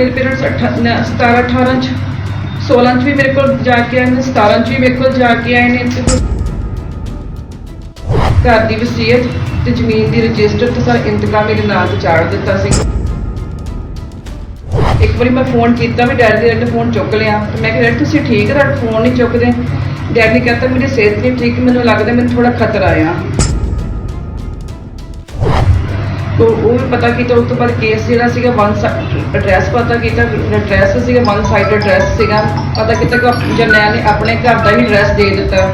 ਮੇਰੇ ਪੇਰੈਂਟਸ 17 18 ਚ 16 ਚ ਵੀ ਮੇਰੇ ਕੋਲ ਜਾ ਕੇ ਆਏ ਨੇ 17 ਚ ਵੀ ਮੇਰੇ ਕੋਲ ਜਾ ਕੇ ਆਏ ਨੇ, ਤੇ ਘਰ ਦੀ ਵਸੀਅਤ ਤੇ ਜ਼ਮੀਨ ਦੀ ਰਜਿਸਟਰ ਤੇ ਸਾਰਾ ਇੰਤਕਾਮ ਮੇਰੇ ਨਾਂ ਤੇ ਚਾੜ ਦਿੱਤਾ ਸੀ। ਇੱਕ ਵਾਰੀ ਮੈਂ ਫੋਨ ਕੀਤਾ, ਵੀ ਡੈਡੀ ਦੇ ਫੋਨ ਚੁੱਕ ਲਿਆ। ਤੇ ਮੈਂ ਕਿਹਾ ਤੁਸੀਂ ਠੀਕ ਹੈ ਤੁਹਾਡਾ ਫੋਨ ਨਹੀਂ ਚੁੱਕਦੇ? ਡੈਡੀ ਨੇ ਕਹਿੰਦਾ ਮੇਰੀ ਸਿਹਤ ਨਹੀਂ ਠੀਕ, ਮੈਨੂੰ ਲੱਗਦਾ ਮੈਨੂੰ ਥੋੜਾ ਖਤਰਾ ਆ। ਪਤਾ ਕੀਤਾ ਉਸ ਤੋਂ ਬਾਅਦ ਕੇਸ ਜਿਹੜਾ ਸੀਗਾ ਵਨ ਐਡਰੈਸ ਪਤਾ ਕੀਤਾ ਐਡਰੈਸ ਸੀਗਾ ਵਨ ਸਾਈਡ ਐਡਰੈਸ ਸੀਗਾ ਪਤਾ ਕੀਤਾ ਕਿ ਜਰਨੈਲ ਨੇ ਆਪਣੇ ਘਰ ਦਾ ਹੀ ਐਡਰੈਸ ਦੇ ਦਿੱਤਾ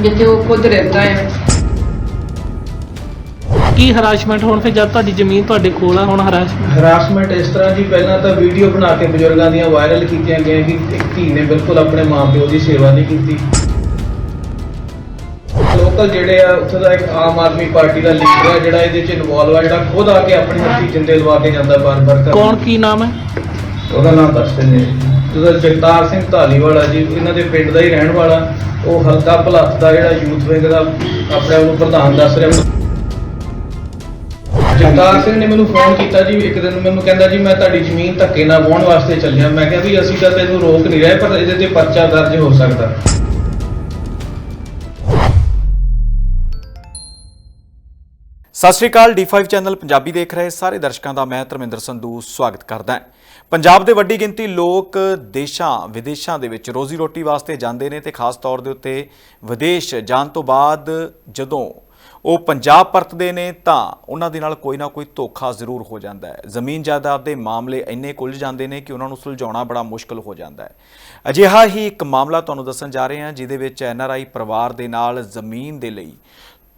ਜਿੱਥੇ ਉਹ ਖੁਦ ਰਹਿੰਦਾ ਹੈ। ਕੀ ਹਰਾਸ਼ਮੈਂਟ ਹੋਣ ਫਿਰ ਜਦ ਤੁਹਾਡੀ ਜ਼ਮੀਨ ਤੁਹਾਡੇ ਕੋਲ ਆ ਹੁਣ ਹਰਾਸ਼ਮੈਂਟ ਹਰਾਸਮੈਂਟ ਇਸ ਤਰ੍ਹਾਂ ਜੀ ਪਹਿਲਾਂ ਤਾਂ ਵੀਡੀਓ ਬਣਾ ਕੇ ਬਜ਼ੁਰਗਾਂ ਦੀਆਂ ਵਾਇਰਲ ਕੀਤੀਆਂ ਗਈਆਂ ਕਿ ਇੱਕ ਧੀ ਨੇ ਬਿਲਕੁਲ ਆਪਣੇ ਮਾਪਿਓ ਦੀ ਸੇਵਾ ਨਹੀਂ ਕੀਤੀ। ਲੋਕਲ ਜਿਹੜੇ ਆ ਉੱਥੇ ਦਾ ਇੱਕ ਆਮ ਆਦਮੀ ਪਾਰਟੀ ਦਾ ਲੀਡਰ ਆ ਜਿਹੜਾ ਇਹਦੇ ਚ ਇਨਵੋਲਵ ਆ ਜਿਹੜਾ ਖੁਦ ਆ ਕੇ ਆਪਣੀ ਹੱਥੀ ਜਿੰਦੇ ਲਵਾ ਕੇ ਜਾਂਦਾ ਬਾਰ-ਬਾਰ ਘਰ। ਕੌਣ ਕੀ ਨਾਮ ਹੈ? ਉਹਦਾ ਨਾਮ ਦੱਸ ਦਿੰਦੇ ਜਿਹਦਾ ਜਗਤਾਰ ਸਿੰਘ ਧਾਲੀਵਾਲਾ ਜੀ ਇਹਨਾਂ ਦੇ ਪਿੰਡ ਦਾ ਹੀ ਰਹਿਣ ਵਾਲਾ। ਉਹ ਹਲਕਾ ਭਲੱਥ ਦਾ ਜਿਹੜਾ ਯੂਥ ਵਿੰਗ ਦਾ ਆਪਣੇ ਆਪ ਨੂੰ ਪ੍ਰਧਾਨ ਦੱਸ ਰਿਹਾ। ਜਗਤਾਰ ਸਿੰਘ ਨੇ ਮੈਨੂੰ ਫੋਨ ਕੀਤਾ ਜੀ ਇੱਕ ਦਿਨ ਮੈਨੂੰ ਕਹਿੰਦਾ ਜੀ ਮੈਂ ਤੁਹਾਡੀ ਜ਼ਮੀਨ ਧੱਕੇ ਨਾਲ ਵਾਹੁਣ ਵਾਸਤੇ ਚੱਲਿਆ। ਮੈਂ ਕਿਹਾ ਵੀ ਅਸੀਂ ਤਾਂ ਤੈਨੂੰ ਰੋਕ ਨਹੀਂ ਰਹੇ ਪਰ ਇਹਦੇ ਤੇ ਪਰਚਾ ਦਰਜ ਹੋ ਸਕਦਾ। ਸਤਿ ਸ਼੍ਰੀ ਅਕਾਲ D5 ਚੈਨਲ ਪੰਜਾਬੀ ਦੇਖ ਰਹੇ ਸਾਰੇ ਦਰਸ਼ਕਾਂ ਦਾ, ਮੈਂ ਧਰਮਿੰਦਰ ਸੰਧੂ ਸਵਾਗਤ ਕਰਦਾ ਹਾਂ। ਪੰਜਾਬ ਦੇ ਵੱਡੀ ਗਿਣਤੀ ਲੋਕ ਦੇਸ਼ਾਂ, ਵਿਦੇਸ਼ਾਂ ਦੇ ਵਿੱਚ ਰੋਜ਼ੀ ਰੋਟੀ ਵਾਸਤੇ ਜਾਂਦੇ ਨੇ ਤੇ ਖਾਸ ਤੌਰ ਦੇ ਉੱਤੇ ਵਿਦੇਸ਼ ਜਾਣ ਤੋਂ ਬਾਅਦ ਜਦੋਂ ਉਹ ਪੰਜਾਬ ਪਰਤਦੇ ਨੇ ਤਾਂ ਉਹਨਾਂ ਦੇ ਨਾਲ ਕੋਈ ਨਾ ਕੋਈ ਧੋਖਾ ਜ਼ਰੂਰ ਹੋ ਜਾਂਦਾ ਹੈ। ਜ਼ਮੀਨ ਜਾਇਦਾਦ ਦੇ ਮਾਮਲੇ ਇੰਨੇ ਕੁਲਝ ਜਾਂਦੇ ਨੇ ਕਿ ਉਹਨਾਂ ਨੂੰ ਸੁਲਝਾਉਣਾ ਬੜਾ ਮੁਸ਼ਕਲ ਹੋ ਜਾਂਦਾ ਹੈ। ਅਜਿਹਾ ਹੀ ਇੱਕ ਮਾਮਲਾ ਤੁਹਾਨੂੰ ਦੱਸਣ ਜਾ ਰਹੇ ਹਾਂ, ਜਿਹਦੇ ਵਿੱਚ ਐਨਆਰਆਈ ਪਰਿਵਾਰ ਦੇ ਨਾਲ ਜ਼ਮੀਨ ਦੇ ਲਈ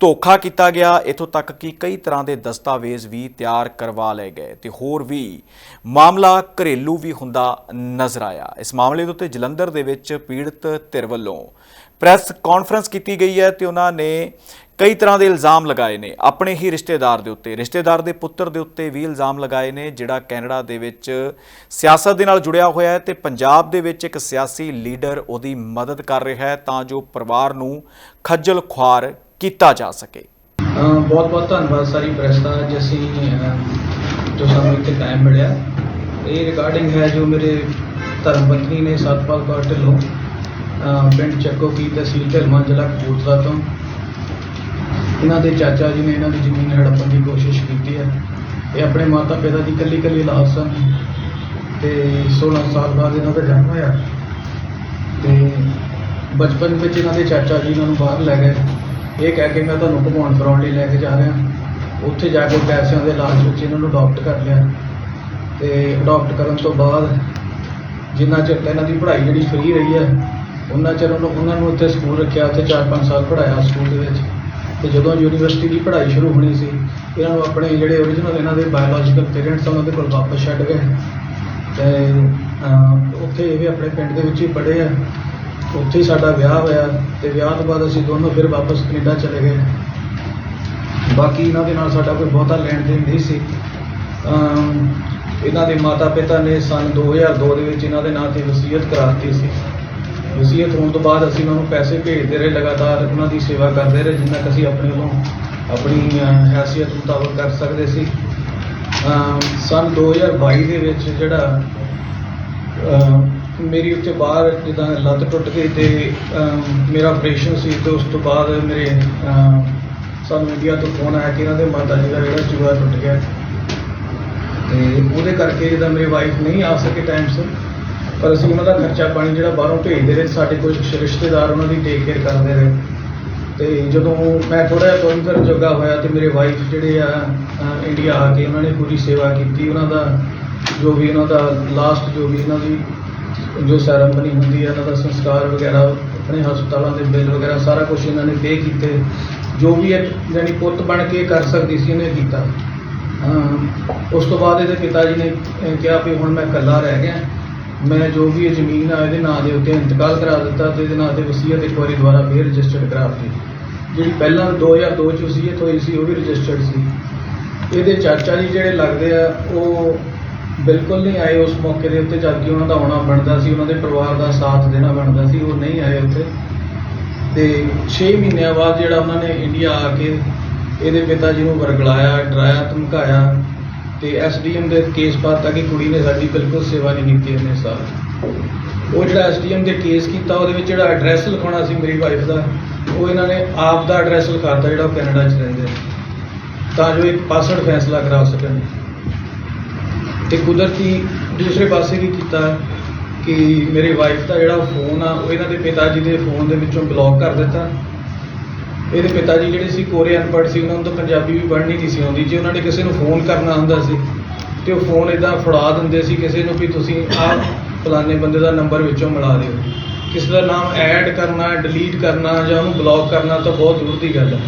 ਧੋਖਾ ਕੀਤਾ ਗਿਆ। ਇਥੋਂ ਤੱਕ ਕਿ ਕਈ ਤਰ੍ਹਾਂ ਦੇ ਦਸਤਾਵੇਜ਼ ਵੀ ਤਿਆਰ ਕਰਵਾ ਲਏ ਗਏ ਤੇ ਹੋਰ ਵੀ ਮਾਮਲਾ ਘਰੇਲੂ ਵੀ ਹੁੰਦਾ ਨਜ਼ਰ ਆਇਆ। ਇਸ ਮਾਮਲੇ ਦੇ ਉੱਤੇ ਜਲੰਧਰ ਦੇ ਵਿੱਚ ਪੀੜਤ ਧਿਰ ਵੱਲੋਂ ਪ੍ਰੈਸ ਕਾਨਫਰੰਸ ਕੀਤੀ ਗਈ ਹੈ ਤੇ ਉਹਨਾਂ ਨੇ ਕਈ ਤਰ੍ਹਾਂ ਦੇ ਇਲਜ਼ਾਮ ਲਗਾਏ ਨੇ। ਆਪਣੇ ਹੀ ਰਿਸ਼ਤੇਦਾਰ ਦੇ ਉੱਤੇ, ਰਿਸ਼ਤੇਦਾਰ ਦੇ ਪੁੱਤਰ ਦੇ ਉੱਤੇ ਵੀ ਇਲਜ਼ਾਮ ਲਗਾਏ ਨੇ, ਜਿਹੜਾ ਕੈਨੇਡਾ ਦੇ ਵਿੱਚ ਸਿਆਸਤ ਦੇ ਨਾਲ ਜੁੜਿਆ ਹੋਇਆ ਹੈ ਤੇ ਪੰਜਾਬ ਦੇ ਵਿੱਚ ਇੱਕ ਸਿਆਸੀ ਲੀਡਰ ਉਹਦੀ ਮਦਦ ਕਰ ਰਿਹਾ ਹੈ ਤਾਂ ਜੋ ਪਰਿਵਾਰ ਨੂੰ ਖੱਜਲ ਖੁਆਰ ਕੀਤਾ ਜਾ ਸਕੇ। ਬਹੁਤ ਬਹੁਤ ਧੰਨਵਾਦ ਸਾਰੀ ਪ੍ਰੈਸ ਦਾ, ਅੱਜ ਅਸੀਂ ਜੋ ਸਾਨੂੰ ਇੱਥੇ ਟਾਈਮ ਮਿਲਿਆ। ਇਹ ਰਿਗਾਰਡਿੰਗ ਹੈ ਜੋ ਮੇਰੇ ਧਰਮ ਪਤਨੀ ਨੇ ਸਤਪਾਲ ਕੌਰ ਢਿੱਲੋਂ ਪਿੰਡ ਚੱਕੋ ਕੀ ਤਹਿਸੀਲ ਢਿਲਵਾਂ, ਜ਼ਿਲ੍ਹਾ ਕਪੂਰਥਲਾ ਤੋਂ। ਇਹਨਾਂ ਦੇ ਚਾਚਾ ਜੀ ਨੇ ਇਹਨਾਂ ਦੀ ਜ਼ਮੀਨ ਹੜਪਣ ਦੀ ਕੋਸ਼ਿਸ਼ ਕੀਤੀ ਹੈ। ਇਹ ਆਪਣੇ ਮਾਤਾ ਪਿਤਾ ਦੀ ਇਕੱਲੀ ਇਕੱਲੀ ਔਲਾਦ ਸਨ ਤੇ 16 ਸਾਲ ਬਾਅਦ ਇਹਨਾਂ ਦਾ ਜਨਮ ਹੋਇਆ। ਤੇ ਬਚਪਨ ਵਿੱਚ ਇਹਨਾਂ ਦੇ ਚਾਚਾ ਜੀ ਇਹਨਾਂ ਨੂੰ ਬਾਹਰ ਲੈ ਗਏ। ਇਹ ਕਹਿ ਕੇ ਮੈਂ ਤੁਹਾਨੂੰ ਘੁਮਾਉਣ ਫਰਾਉਣ ਲਈ ਲੈ ਕੇ ਜਾ ਰਿਹਾ। ਉੱਥੇ ਜਾ ਕੇ ਪੈਸਿਆਂ ਦੇ ਲਾਲਚ ਵਿੱਚ ਇਹਨਾਂ ਨੂੰ ਅਡਾਪਟ ਕਰ ਲਿਆ। ਤੇ ਅਡਾਪਟ ਕਰਨ ਤੋਂ ਬਾਅਦ ਜਿੰਨਾ ਚਿਰ ਇਹਨਾਂ ਦੀ ਪੜ੍ਹਾਈ ਜਿਹੜੀ ਫ੍ਰੀ ਰਹੀ ਹੈ, ਉਹਨਾਂ ਚਿਰ ਉਹਨੂੰ ਉਹਨਾਂ ਨੂੰ ਉੱਥੇ ਸਕੂਲ ਰੱਖਿਆ ਉੱਥੇ 4-5 ਸਾਲ ਪੜ੍ਹਾਇਆ ਸਕੂਲ ਦੇ ਵਿੱਚ। ਤੇ ਜਦੋਂ ਯੂਨੀਵਰਸਿਟੀ ਦੀ ਪੜ੍ਹਾਈ ਸ਼ੁਰੂ ਹੋਣੀ ਸੀ, ਇਹਨਾਂ ਨੂੰ ਆਪਣੇ ਜਿਹੜੇ ਓਰੀਜਨਲ ਇਹਨਾਂ ਦੇ ਬਾਇਓਲੋਜੀਕਲ ਪੇਰੈਂਟਸ ਉਹਨਾਂ ਦੇ ਕੋਲ ਵਾਪਸ ਛੱਡ ਗਏ। ਤੇ ਉੱਥੇ ਇਹ ਵੀ ਆਪਣੇ ਪਿੰਡ ਦੇ ਵਿੱਚ ਹੀ ਪੜ੍ਹੇ ਆ। ਉੱਥੇ ਹੀ ਸਾਡਾ ਵਿਆਹ ਹੋਇਆ ਤੇ ਵਿਆਹ ਤੋਂ ਬਾਅਦ ਅਸੀਂ ਦੋਨੋਂ ਫਿਰ ਵਾਪਸ ਕੈਨੇਡਾ ਚਲੇ ਗਏ। ਬਾਕੀ ਇਹਨਾਂ ਦੇ ਨਾਲ ਸਾਡਾ ਕੋਈ ਬਹੁਤਾ ਲੈਣ ਦੇਣ ਨਹੀਂ ਸੀ। ਇਹਨਾਂ ਦੇ ਮਾਤਾ ਪਿਤਾ ਨੇ ਸਨ 2002 ਦੇ ਵਿੱਚ ਇਹਨਾਂ ਦੇ ਨਾਂ ਤੇ ਵਸੀਅਤ ਕਰਾਤੀ ਸੀ। ਵਸੀਅਤ ਹੋਣ ਤੋਂ ਬਾਅਦ ਅਸੀਂ ਉਹਨਾਂ ਨੂੰ ਪੈਸੇ ਭੇਜਦੇ ਰਹੇ, ਲਗਾਤਾਰ ਉਹਨਾਂ ਦੀ ਸੇਵਾ ਕਰਦੇ ਰਹੇ, ਜਿੰਨਾ ਕੁ ਅਸੀਂ ਆਪਣੇ ਵੱਲੋਂ ਆਪਣੀ ਹੈਸੀਅਤ ਮੁਤਾਬਕ ਕਰ ਸਕਦੇ ਸੀ। ਅਮ, ਸਨ 2022 ਦੇ ਵਿੱਚ ਜਿਹੜਾ ਮੇਰੀ ਉੱਥੇ ਬਾਹਰ ਜਿੱਦਾਂ ਲੱਤ ਟੁੱਟ ਗਈ ਤੇ ਅਮ ਮੇਰਾ ਆਪਰੇਸ਼ਨ ਸੀ ਤੇ ਉਸ ਤੋਂ ਬਾਅਦ ਮੇਰੇ ਅਮ ਸਾਨੂੰ ਇੰਡੀਆ ਤੋਂ ਫੋਨ ਆਇਆ ਕਿ ਇਹਨਾਂ ਦੇ ਮਾਤਾ ਜੀ ਦਾ ਜਿਹੜਾ ਚੂਹਾ ਟੁੱਟ ਗਿਆ। ਤੇ ਉਹਦੇ ਕਰਕੇ ਜਿੱਦਾਂ ਮੇਰੇ ਵਾਈਫ ਨਹੀਂ ਆ ਸਕੇ ਟਾਈਮ ਸਿਰ ਪਰ ਅਸੀਂ ਉਹਨਾਂ ਦਾ ਖਰਚਾ ਪਾਣੀ ਜਿਹੜਾ ਬਾਹਰੋਂ ਭੇਜਦੇ ਰਹੇ ਸਾਡੇ ਕੁਝ ਰਿਸ਼ਤੇਦਾਰ ਉਹਨਾਂ ਦੀ ਟੇਕ ਕੇਅਰ ਕਰਦੇ ਰਹੇ। ਤੇ ਜਦੋਂ ਮੈਂ ਥੋੜਾ ਜਿਹਾ ਤੁਰਨ ਫਿਰਨ ਜੋਗਾ ਹੋਇਆ ਤੇ ਮੇਰੇ ਵਾਈਫ ਜਿਹੜੇ ਆ ਅ, ਇੰਡੀਆ ਆ ਕੇ ਉਹਨਾਂ ਨੇ ਪੂਰੀ ਸੇਵਾ ਕੀਤੀ ਉਹਨਾਂ ਦਾ ਜੋ ਵੀ ਉਹਨਾਂ ਦਾ ਲਾਸਟ ਜੋ ਵੀ ਉਹਨਾਂ ਦੀ ਜੋ ਸੈਰੇਮਨੀ ਹੁੰਦੀ ਹੈ, ਇਹਨਾਂ ਦਾ ਸੰਸਕਾਰ ਵਗੈਰਾ, ਆਪਣੇ ਹਸਪਤਾਲਾਂ ਦੇ ਬਿੱਲ ਵਗੈਰਾ, ਸਾਰਾ ਕੁਝ ਇਹਨਾਂ ਨੇ ਪੇ ਕੀਤੇ। ਜੋ ਵੀ ਇਹ ਜਾਨੀ ਪੁੱਤ ਬਣ ਕੇ ਕਰ ਸਕਦੀ ਸੀ, ਉਹਨੇ ਕੀਤਾ। ਉਸ ਤੋਂ ਬਾਅਦ ਇਹਦੇ ਪਿਤਾ ਜੀ ਨੇ ਕਿਹਾ ਵੀ ਹੁਣ ਮੈਂ ਇਕੱਲਾ ਰਹਿ ਗਿਆ। ਮੈਂ ਜੋ ਵੀ ਇਹ ਜ਼ਮੀਨ ਆ, ਇਹਦੇ ਨਾਂ ਦੇ ਉੱਤੇ ਇੰਤਕਾਲ ਕਰਾ ਦਿੱਤਾ ਤੇ ਇਹਦੇ ਨਾਂ ਤੇ ਵਸੀਅਤ ਇੱਕ ਵਾਰੀ ਦੁਬਾਰਾ ਫੇਰ ਰਜਿਸਟਰਡ ਕਰਾ ਦਿੱਤੀ। ਜਿਹੜੀ ਪਹਿਲਾਂ 2002 ਚ ਵਸੀਅਤ ਹੋਈ ਸੀ, ਉਹ ਵੀ ਰਜਿਸਟਰਡ ਸੀ। ਇਹਦੇ ਚਾਚਾ ਜੀ ਜਿਹੜੇ ਲੱਗਦੇ ਆ, ਉਹ ਬਿਲਕੁਲ ਨਹੀਂ ਆਏ ਉਸ ਮੌਕੇ ਦੇ ਉੱਤੇ, ਜਦ ਕਿ ਉਹਨਾਂ ਦਾ ਆਉਣਾ ਬਣਦਾ ਸੀ, ਉਹਨਾਂ ਦੇ ਪਰਿਵਾਰ ਦਾ ਸਾਥ ਦੇਣਾ ਬਣਦਾ ਸੀ, ਉਹ ਨਹੀਂ ਆਏ ਉੱਥੇ। ਤੇ 6 ਮਹੀਨਿਆਂ ਬਾਅਦ ਜਿਹੜਾ ਉਹਨਾਂ ਨੇ ਇੰਡੀਆ ਆ ਕੇ ਇਹਦੇ ਪਿਤਾ ਜੀ ਨੂੰ ਵਰਗਲਾਇਆ, ਡਰਾਇਆ, ਧਮਕਾਇਆ ਤੇ ਐਸਡੀਐਮ ਦੇ ਕੇਸ ਪਾਤਾ ਕਿ ਕੁੜੀ ਨੇ ਸਾਡੀ ਬਿਲਕੁਲ ਸੇਵਾ ਨਹੀਂ ਕੀਤੀ ਇੰਨੇ ਸਾਲ। ਉਹ ਜਿਹੜਾ ਐਸਡੀਐਮ ਦੇ ਕੇਸ ਕੀਤਾ, ਉਹਦੇ ਵਿੱਚ ਜਿਹੜਾ ਐਡਰੈਸ ਲਿਖਾਉਣਾ ਸੀ ਮੇਰੀ ਵਾਈਫ ਦਾ, ਉਹ ਇਹਨਾਂ ਨੇ ਆਪ ਦਾ ਐਡਰੈਸ ਲਿਖਾਤਾ ਜਿਹੜਾ ਉਹ ਕੈਨੇਡਾ 'ਚ ਰਹਿੰਦੇ ਤਾਂ ਜੋ ਇੱਕ ਪਾਸਵਰਡ ਫੈਸਲਾ ਕਰਾ ਸਕਣ। ਤੇ ਕੁਦਰਤੀ ਦੂਸਰੇ ਪਾਸੇ ਕੀ ਕੀਤਾ ਕਿ ਮੇਰੇ ਵਾਈਫ ਦਾ ਜਿਹੜਾ ਫੋਨ ਆ, ਉਹ ਇਹਨਾਂ ਦੇ ਪਿਤਾ ਜੀ ਦੇ ਫੋਨ ਦੇ ਵਿੱਚੋਂ ਬਲੌਕ ਕਰ ਦਿੱਤਾ। ਇਹਦੇ ਪਿਤਾ ਜੀ ਜਿਹੜੇ ਸੀ, ਕੋਰੇ ਅਨਪੜ੍ਹ ਸੀ, ਉਹਨਾਂ ਨੂੰ ਤਾਂ ਪੰਜਾਬੀ ਵੀ ਪੜ੍ਹਨੀ ਨਹੀਂ ਸੀ ਆਉਂਦੀ। ਜੇ ਉਹਨਾਂ ਨੇ ਕਿਸੇ ਨੂੰ ਫੋਨ ਕਰਨਾ ਹੁੰਦਾ ਸੀ, ਤੇ ਉਹ ਫੋਨ ਇਦਾਂ ਫੜਾ ਦਿੰਦੇ ਸੀ ਕਿਸੇ ਨੂੰ ਵੀ ਤੁਸੀਂ ਆਹ ਫਲਾਣੇ ਬੰਦੇ ਦਾ ਨੰਬਰ ਵਿੱਚੋਂ ਮਿਲਾ ਦਿਓ। ਕਿਸੇ ਦਾ ਨਾਮ ਐਡ ਕਰਨਾ ਡਿਲੀਟ ਕਰਨਾ ਜਾਂ ਉਹਨੂੰ ਬਲੌਕ ਕਰਨਾ ਤਾਂ ਬਹੁਤ ਦੂਰ ਦੀ ਗੱਲ ਹੈ।